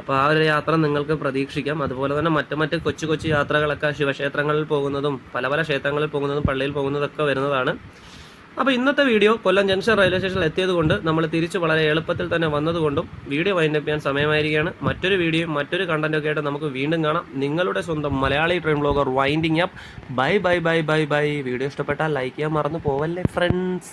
അപ്പോൾ ആ ഒരു യാത്ര നിങ്ങൾക്ക് പ്രതീക്ഷിക്കാം. അതുപോലെ തന്നെ മറ്റു മറ്റ് കൊച്ചു കൊച്ചു യാത്രകളൊക്കെ ശിവക്ഷേത്രങ്ങളിൽ പോകുന്നതും പല പല ക്ഷേത്രങ്ങളിൽ പോകുന്നതും പള്ളിയിൽ പോകുന്നതൊക്കെ വരുന്നതാണ്. അപ്പോൾ ഇന്നത്തെ വീഡിയോ കൊല്ലം ജംഗ്ഷൻ റെയിൽവേ സ്റ്റേഷനിൽ എത്തിയതുകൊണ്ട് നമ്മൾ തിരിച്ച് വളരെ എളുപ്പത്തിൽ തന്നെ വന്നതുകൊണ്ടും വീഡിയോ വൈൻഡപ്പ് ചെയ്യാൻ സമയമായിരിക്കുകയാണ്. മറ്റൊരു വീഡിയോയും മറ്റൊരു കണ്ടന്റൊക്കെ ആയിട്ട് നമുക്ക് വീണ്ടും കാണാം. നിങ്ങളുടെ സ്വന്തം Malayali train blogger winding up bye bye bye bye bye. Video ഇഷ്ടപ്പെട്ടാൽ ലൈക്ക് ചെയ്യാൻ മറന്നു പോവല്ലേ ഫ്രണ്ട്സ്